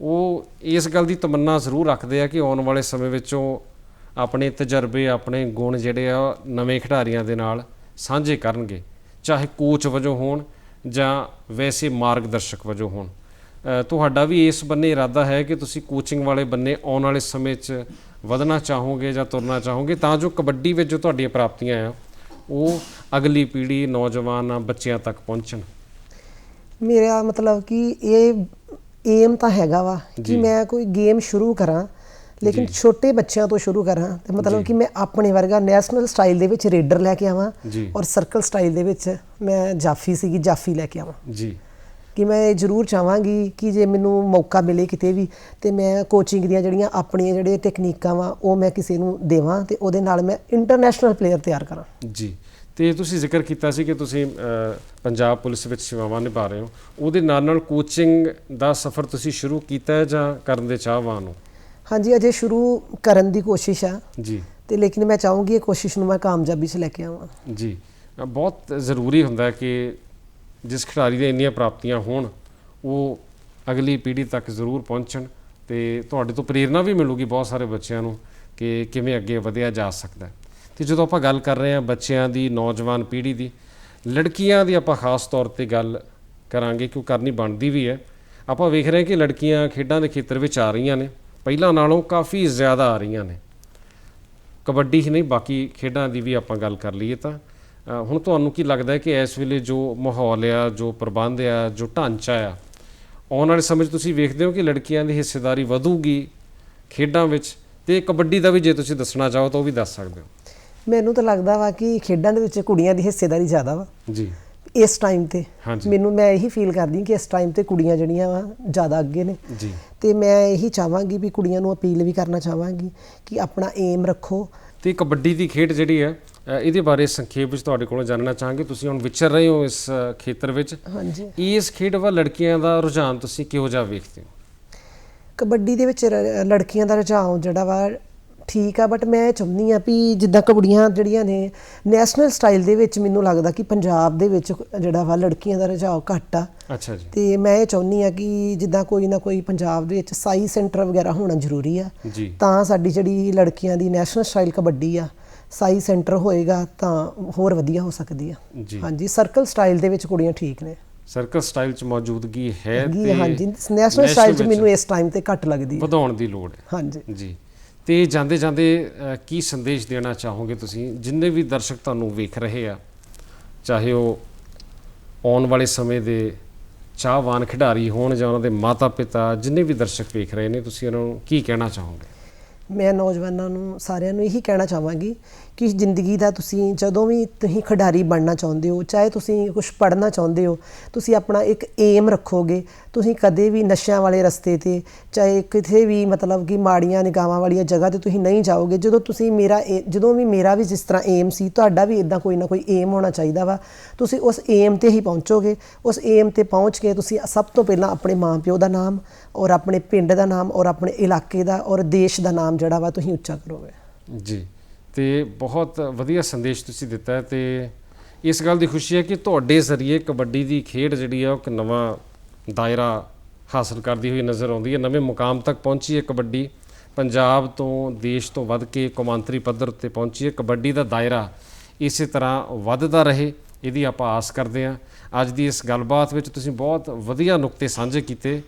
ਉਹ ਇਸ ਗੱਲ ਦੀ ਤਮੰਨਾ ਜ਼ਰੂਰ ਰੱਖਦੇ ਆ ਕਿ ਆਉਣ ਵਾਲੇ ਸਮੇਂ ਵਿੱਚ ਉਹ ਆਪਣੇ ਤਜਰਬੇ, ਆਪਣੇ ਗੁਣ ਜਿਹੜੇ ਆ, ਨਵੇਂ ਖਿਡਾਰੀਆਂ ਦੇ ਨਾਲ ਸਾਂਝੇ ਕਰਨਗੇ, ਚਾਹੇ ਕੋਚ ਵਜੋਂ ਹੋਣ ਜਾਂ ਵੈਸੇ ਮਾਰਗਦਰਸ਼ਕ ਵਜੋਂ ਹੋਣ। ਤੁਹਾਡਾ ਵੀ ਇਸ ਬੰਨੇ ਇਰਾਦਾ ਹੈ ਕਿ ਤੁਸੀਂ ਕੋਚਿੰਗ ਵਾਲੇ ਬੰਨੇ ਆਉਣ ਵਾਲੇ ਸਮੇਂ 'ਚ ਵਧਣਾ ਚਾਹੋਗੇ ਜਾਂ ਤੁਰਨਾ ਚਾਹੋਗੇ ਤਾਂ ਜੋ ਕਬੱਡੀ ਵਿੱਚ ਜੋ ਤੁਹਾਡੀਆਂ ਪ੍ਰਾਪਤੀਆਂ ਆ ਉਹ ਅਗਲੀ ਪੀੜ੍ਹੀ ਨੌਜਵਾਨ ਬੱਚਿਆਂ ਤੱਕ ਪਹੁੰਚਣ ਮੇਰਾ ਮਤਲਬ ਕਿ ਇਹ ਏਮ ਤਾਂ ਹੈਗਾ ਵਾ। ਕਿ ਮੈਂ ਕੋਈ ਗੇਮ ਸ਼ੁਰੂ ਕਰਾਂ ਲੇਕਿਨ। ਛੋਟੇ ਬੱਚਿਆਂ ਤੋਂ ਸ਼ੁਰੂ ਕਰਾਂ ਤੇ ਮਤਲਬ। ਕਿ ਮੈਂ ਆਪਣੇ ਵਰਗਾ ਨੈਸ਼ਨਲ ਸਟਾਈਲ ਦੇ ਵਿੱਚ ਰੇਡਰ ਲੈ ਕੇ ਆਵਾਂ। ਔਰ ਸਰਕਲ ਸਟਾਈਲ ਦੇ ਵਿੱਚ ਮੈਂ ਜਾਫੀ ਸੀਗੀ ਜਾਫੀ ਲੈ ਕੇ ਆਵਾਂ ਜੀ ਕਿ ਮੈਂ ਇਹ ਜ਼ਰੂਰ ਚਾਹਾਂਗੀ ਕਿ ਜੇ ਮੈਨੂੰ ਮੌਕਾ ਮਿਲੇ ਕਿਤੇ ਵੀ ਤੇ ਮੈਂ ਕੋਚਿੰਗ ਦੀਆਂ ਜਿਹੜੀਆਂ ਆਪਣੀਆਂ ਜਿਹੜੇ ਟੈਕਨੀਕਾਂ ਵਾ ਉਹ ਮੈਂ ਕਿਸੇ ਨੂੰ ਦੇਵਾਂ ਤੇ ਉਹਦੇ ਨਾਲ ਮੈਂ ਇੰਟਰਨੈਸ਼ਨਲ ਪਲੇਅਰ ਤਿਆਰ ਕਰਾਂ। ਜੀ। ਤੇ ਤੁਸੀਂ ਜ਼ਿਕਰ ਕੀਤਾ ਸੀ ਕਿ ਤੁਸੀਂ ਪੰਜਾਬ ਪੁਲਿਸ ਵਿੱਚ ਸੇਵਾਵਾਂ ਨਿਭਾ ਰਹੇ ਹੋ। ਉਹਦੇ ਨਾਲ ਨਾਲ ਕੋਚਿੰਗ ਦਾ ਸਫ਼ਰ ਤੁਸੀਂ ਸ਼ੁਰੂ ਕੀਤਾ ਹੈ ਜਾਂ ਕਰਨ ਦੇ ਚਾਹਵਾਨ ਹੋ? ਹਾਂਜੀ ਅਜੇ ਸ਼ੁਰੂ ਕਰਨ ਦੀ ਕੋਸ਼ਿਸ਼ ਆ। ਜੀ। ਤੇ ਲੇਕਿਨ ਮੈਂ ਚਾਹੂੰਗੀ ਇਹ ਕੋਸ਼ਿਸ਼ ਨੂੰ ਮੈਂ ਕਾਮਯਾਬੀ 'ਚ ਲੈ ਕੇ ਆਵਾਂ। ਜੀ। ਬਹੁਤ ਜ਼ਰੂਰੀ ਹੁੰਦਾ ਹੈ ਕਿ ਜਿਸ ਖਿਡਾਰੀ ਦੀਆਂ ਇੰਨੀਆਂ ਪ੍ਰਾਪਤੀਆਂ ਹੋਣ, ਉਹ ਅਗਲੀ ਪੀੜ੍ਹੀ ਤੱਕ ਜ਼ਰੂਰ ਪਹੁੰਚਣ ਤੇ ਤੁਹਾਡੇ ਤੋਂ ਪ੍ਰੇਰਣਾ ਵੀ ਮਿਲੂਗੀ ਬਹੁਤ ਸਾਰੇ ਬੱਚਿਆਂ ਨੂੰ ਕਿ ਕਿਵੇਂ ਅੱਗੇ ਵਧਿਆ ਜਾ ਸਕਦਾ ਹੈ। ਤੇ ਜਦੋਂ ਆਪਾਂ ਗੱਲ ਕਰ ਰਹੇ ਹਾਂ ਬੱਚਿਆਂ ਦੀ, ਨੌਜਵਾਨ ਪੀੜ੍ਹੀ ਦੀ, ਲੜਕੀਆਂ ਦੀ ਆਪਾਂ ਖਾਸ ਤੌਰ ਤੇ ਗੱਲ ਕਰਾਂਗੇ ਕਿਉਂ ਕਰਨੀ ਬਣਦੀ ਵੀ ਹੈ ਆਪਾਂ ਵੇਖ ਰਹੇ ਹਾਂ ਕਿ ਲੜਕੀਆਂ ਖੇਡਾਂ ਦੇ ਖੇਤਰ ਵਿੱਚ ਆ ਰਹੀਆਂ ਨੇ, ਪਹਿਲਾਂ ਨਾਲੋਂ ਕਾਫੀ ਜ਼ਿਆਦਾ ਆ ਰਹੀਆਂ ਨੇ ਕਬੱਡੀ ਹੀ ਨਹੀਂ, ਬਾਕੀ ਖੇਡਾਂ ਦੀ ਵੀ ਆਪਾਂ ਗੱਲ ਕਰ ਲਈਏ ਤਾਂ ਹੁਣ ਤੁਹਾਨੂੰ ਕੀ ਲੱਗਦਾ ਹੈ ਕਿ ਇਸ ਵੇਲੇ ਜੋ ਮਾਹੌਲ ਆ ਜੋ ਪ੍ਰਬੰਧ ਆ ਜੋ ਢਾਂਚਾ ਆ ਆਉਣ ਵਾਲੇ ਸਮੇਂ 'ਚ ਤੁਸੀਂ ਵੇਖਦੇ ਹੋ ਕਿ ਲੜਕੀਆਂ ਦੀ ਹਿੱਸੇਦਾਰੀ ਵਧੂਗੀ ਖੇਡਾਂ ਵਿੱਚ? ਤੇ ਕਬੱਡੀ ਦਾ ਵੀ ਜੇ ਤੁਸੀਂ ਦੱਸਣਾ ਚਾਹੋ ਤਾਂ ਉਹ ਵੀ ਦੱਸ ਸਕਦੇ ਹੋ। ਮੈਨੂੰ ਤਾਂ ਲੱਗਦਾ ਵਾ ਕਿ ਖੇਡਾਂ ਦੇ ਵਿੱਚ ਕੁੜੀਆਂ ਦੀ ਹਿੱਸੇਦਾਰੀ ਜ਼ਿਆਦਾ ਵਾ। ਜੀ। ਇਸ ਟਾਈਮ ਤੇ। ਮੈਨੂੰ ਮੈਂ ਇਹੀ ਫੀਲ ਕਰਦੀ ਕਿ ਇਸ ਟਾਈਮ ਤੇ ਕੁੜੀਆਂ ਜਿਹੜੀਆਂ ਵਾ ਜ਼ਿਆਦਾ ਅੱਗੇ ਨੇ। ਜੀ। ਤੇ ਮੈਂ ਇਹੀ ਚਾਹਾਂਗੀ ਵੀ ਕੁੜੀਆਂ ਨੂੰ ਅਪੀਲ ਵੀ ਕਰਨਾ ਚਾਹਾਂਗੀ ਕਿ ਆਪਣਾ ਏਮ ਰੱਖੋ। ਤੇ ਕਬੱਡੀ ਦੀ ਖੇਡ ਜਿਹੜੀ ਹੈ ਇਹਦੇ ਬਾਰੇ ਸੰਖੇਪ ਵਿੱਚ ਤੁਹਾਡੇ ਕੋਲੋਂ ਜਾਣਨਾ ਚਾਹਾਂਗੇ। ਤੁਸੀਂ ਹੁਣ ਵਿਚਰ ਰਹੇ ਹੋ ਇਸ ਖੇਤਰ ਵਿੱਚ। ਹਾਂਜੀ। ਇਸ ਖੇਡ ਵੱਲ ਲੜਕੀਆਂ ਦਾ ਰੁਝਾਨ ਤੁਸੀਂ ਕਿਹੋ ਜਿਹਾ ਵੇਖਦੇ ਹੋ? ਕਬੱਡੀ ਦੇ ਵਿੱਚ ਲੜਕੀਆਂ ਦਾ ਰੁਝਾਨ ਜਿਹੜਾ ਵਾ ਠੀਕ ਆ ਬਟ ਮੈਂ ਚਾਹੁੰਦੀ ਆ ਵੀ ਜਿੱਦਾਂ ਕੁੜੀਆਂ ਜਿਹੜੀਆਂ ਨੇ ਨੈਸ਼ਨਲ ਸਟਾਈਲ ਦੇ ਵਿੱਚ ਮੈਨੂੰ ਲੱਗਦਾ ਕਿ ਪੰਜਾਬ ਦੇ ਵਿੱਚ ਜਿਹੜਾ ਵਾ ਲੜਕੀਆਂ ਦਾ ਰੁਝਾਨ ਘੱਟ ਆ। ਅੱਛਾ ਜੀ। ਤੇ ਮੈਂ ਇਹ ਚਾਹੁੰਦੀ ਆ ਕਿ ਜਿੱਦਾਂ ਕੋਈ ਨਾ ਕੋਈ ਪੰਜਾਬ ਦੇ ਵਿੱਚ ਸਾਈ ਸੈਂਟਰ ਵਗੈਰਾ ਹੋਣਾ ਜ਼ਰੂਰੀ ਆ। ਤਾਂ ਸਾਡੀ ਜਿਹੜੀ ਲੜਕੀਆਂ ਦੀ ਨੈਸ਼ਨਲ ਸਟਾਈਲ ਕਬੱਡੀ ਆ ਸਾਈ ਸੈਂਟਰ ਹੋਏਗਾ ਤਾਂ ਹੋਰ ਵਧੀਆ ਹੋ ਸਕਦੀ ਆ। ਜੀ। ਹਾਂਜੀ ਸਰਕਲ ਸਟਾਈਲ ਦੇ ਵਿੱਚ ਕੁੜੀਆਂ ਠੀਕ ਨੇ। ਸਰਕਲ ਸਟਾਈਲ ਚ ਮੌਜੂਦਗੀ ਹੈ ਆ, ਹਾਂਜੀ। ਨੈਸ਼ਨਲ ਸਟਾਈਲ 'ਚ ਮੈਨੂੰ ਇਸ ਟਾਈਮ ਤੇ ਘੱਟ ਲੱਗਦੀ ਹੈ ਵਧਾਉਣ ਦੀ ਲੋੜ ਹੈ। ਹਾਂਜੀ। ਜੀ। ਤੇ ਜਾਂਦੇ ਜਾਂਦੇ ਅ, ਕੀ ਸੰਦੇਸ਼ ਦੇਣਾ ਚਾਹੋਗੇ ਤੁਸੀਂ? ਜਿੰਨੇ ਵੀ ਦਰਸ਼ਕ ਤੁਹਾਨੂੰ ਵੇਖ ਰਹੇ ਆ ਚਾਹੇ ਉਹ ਆਉਣ ਵਾਲੇ ਸਮੇਂ ਦੇ ਚਾਹਵਾਨ ਖਿਡਾਰੀ ਹੋਣ ਜਾਂ ਉਹਨਾਂ ਦੇ ਮਾਤਾ ਪਿਤਾ ਜਿੰਨੇ ਵੀ ਦਰਸ਼ਕ ਵੇਖ ਰਹੇ ਨੇ ਤੁਸੀਂ ਉਹਨਾਂ ਨੂੰ ਕੀ ਕਹਿਣਾ ਚਾਹੋਗੇ? ਮੈਂ ਨੌਜਵਾਨਾਂ ਨੂੰ ਸਾਰਿਆਂ ਨੂੰ ਇਹੀ ਕਹਿਣਾ ਚਾਹਾਂਗੀ ਕਿ ਜ਼ਿੰਦਗੀ ਦਾ ਤੁਸੀਂ ਜਦੋਂ ਵੀ ਤੁਸੀਂ ਖਿਡਾਰੀ ਬਣਨਾ ਚਾਹੁੰਦੇ ਹੋ, ਚਾਹੇ ਤੁਸੀਂ ਕੁਝ ਪੜ੍ਹਨਾ ਚਾਹੁੰਦੇ ਹੋ, ਤੁਸੀਂ ਆਪਣਾ ਇੱਕ ਏਮ ਰੱਖੋਗੇ, ਤੁਸੀਂ ਕਦੇ ਵੀ ਨਸ਼ਿਆਂ ਵਾਲੇ ਰਸਤੇ ਤੇ ਚਾਹੇ ਕਿਤੇ ਵੀ ਮਤਲਬ ਕਿ ਮਾੜੀਆਂ ਨਿਗਾਹਾਂ ਵਾਲੀਆਂ ਜਗ੍ਹਾ ਤੇ ਤੁਸੀਂ ਨਹੀਂ ਜਾਓਗੇ, ਜਦੋਂ ਤੁਸੀਂ ਮੇਰਾ ਏ- ਜਦੋਂ ਵੀ ਮੇਰਾ ਵੀ ਜਿਸ ਤਰ੍ਹਾਂ ਏਮ ਸੀ, ਤੁਹਾਡਾ ਵੀ ਇਦਾਂ ਕੋਈ ਨਾ ਕੋਈ ਏਮ ਹੋਣਾ ਚਾਹੀਦਾ ਵਾ, ਤੁਸੀਂ ਉਸ ਏਮ ਤੇ ਹੀ ਪਹੁੰਚੋਗੇ, ਉਸ ਏਮ ਤੇ ਪਹੁੰਚ ਕੇ ਤੁਸੀਂ ਸਭ ਤੋਂ ਪਹਿਲਾਂ ਆਪਣੇ ਮਾਂ-ਪਿਓ ਦਾ ਨਾਮ ਔਰ ਆਪਣੇ ਪਿੰਡ ਦਾ ਨਾਮ ਔਰ ਆਪਣੇ ਇਲਾਕੇ ਦਾ ਔਰ ਦੇਸ਼ ਦਾ ਨਾਮ ਜਿਹੜਾ ਵਾ ਤੁਸੀਂ ਉੱਚਾ ਕਰੋਗੇ। ਜੀ। ਤੇ ਬਹੁਤ ਵਧੀਆ ਸੰਦੇਸ਼ ਤੁਸੀਂ ਦਿੱਤਾ ਹੈ ਤੇ ਇਸ ਗੱਲ ਦੀ ਖੁਸ਼ੀ ਹੈ ਕਿ ਤੁਹਾਡੇ ਜ਼ਰੀਏ ਕਬੱਡੀ ਦੀ ਖੇਡ ਜਿਹੜੀ ਆ, ਉਹ ਇੱਕ ਨਵਾਂ ਦਾਇਰਾ ਹਾਸਲ ਕਰਦੀ ਹੋਈ ਨਜ਼ਰ ਆਉਂਦੀ ਹੈ। ਨਵੇਂ ਮੁਕਾਮ ਤੱਕ ਪਹੁੰਚੀ ਹੈ ਕਬੱਡੀ। ਪੰਜਾਬ ਤੋਂ ਦੇਸ਼ ਤੋਂ ਵੱਧ ਕੇ ਕੌਮਾਂਤਰੀ ਪੱਧਰ ਉੱਤੇ ਪਹੁੰਚੀ ਹੈ। ਕਬੱਡੀ ਦਾ ਦਾਇਰਾ ਇਸੇ ਤਰ੍ਹਾਂ ਵੱਧਦਾ ਰਹੇ, ਇਹਦੀ ਆਪਾਂ ਆਸ ਕਰਦੇ ਹਾਂ। ਅੱਜ ਦੀ ਇਸ ਗੱਲਬਾਤ ਵਿੱਚ ਤੁਸੀਂ ਬਹੁਤ ਵਧੀਆ ਨੁਕਤੇ ਸਾਂਝੇ ਕੀਤੇ।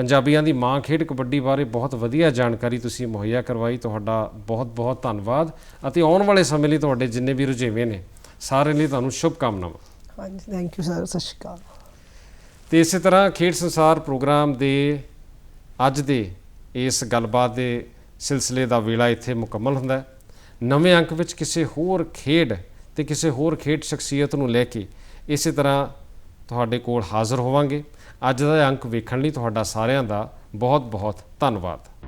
ਪੰਜਾਬੀਆਂ ਦੀ ਮਾਂ ਖੇਡ ਕਬੱਡੀ ਬਾਰੇ ਬਹੁਤ ਵਧੀਆ ਜਾਣਕਾਰੀ ਤੁਸੀਂ ਮੁਹੱਈਆ ਕਰਵਾਈ ਤੁਹਾਡਾ ਬਹੁਤ-ਬਹੁਤ ਧੰਨਵਾਦ ਅਤੇ ਆਉਣ ਵਾਲੇ ਸਮੇਂ ਲਈ ਤੁਹਾਡੇ ਜਿੰਨੇ ਵੀ ਰੁਝੇਵੇਂ ਨੇ ਸਾਰੇ ਲਈ ਤੁਹਾਨੂੰ ਸ਼ੁਭ ਕਾਮਨਾਵਾਂ ਹਾਂਜੀ ਥੈਂਕ ਯੂ ਸਰ ਸਤਿ ਸ਼੍ਰੀ ਅਕਾਲ। ਤੇ ਇਸੇ ਤਰ੍ਹਾਂ ਖੇਡ ਸੰਸਾਰ ਪ੍ਰੋਗਰਾਮ ਦੇ ਅੱਜ ਦੇ ਇਸ ਗੱਲਬਾਤ ਦੇ ਸਿਲਸਿਲੇ ਦਾ ਵੇਲਾ ਇੱਥੇ ਮੁਕੰਮਲ ਹੁੰਦਾ ਹੈ। ਨਵੇਂ ਅੰਕ ਵਿੱਚ ਕਿਸੇ ਹੋਰ ਖੇਡ ਤੇ ਕਿਸੇ ਹੋਰ ਖੇਡ ਸ਼ਖਸੀਅਤ ਨੂੰ ਲੈ ਕੇ ਇਸੇ ਤਰ੍ਹਾਂ ਤੁਹਾਡੇ ਕੋਲ ਹਾਜ਼ਰ ਹੋਵਾਂਗੇ। ਅੱਜ ਦਾ ਅੰਕ ਵੇਖਣ ਲਈ ਤੁਹਾਡਾ ਸਾਰਿਆਂ ਦਾ ਬਹੁਤ ਬਹੁਤ ਧੰਨਵਾਦ।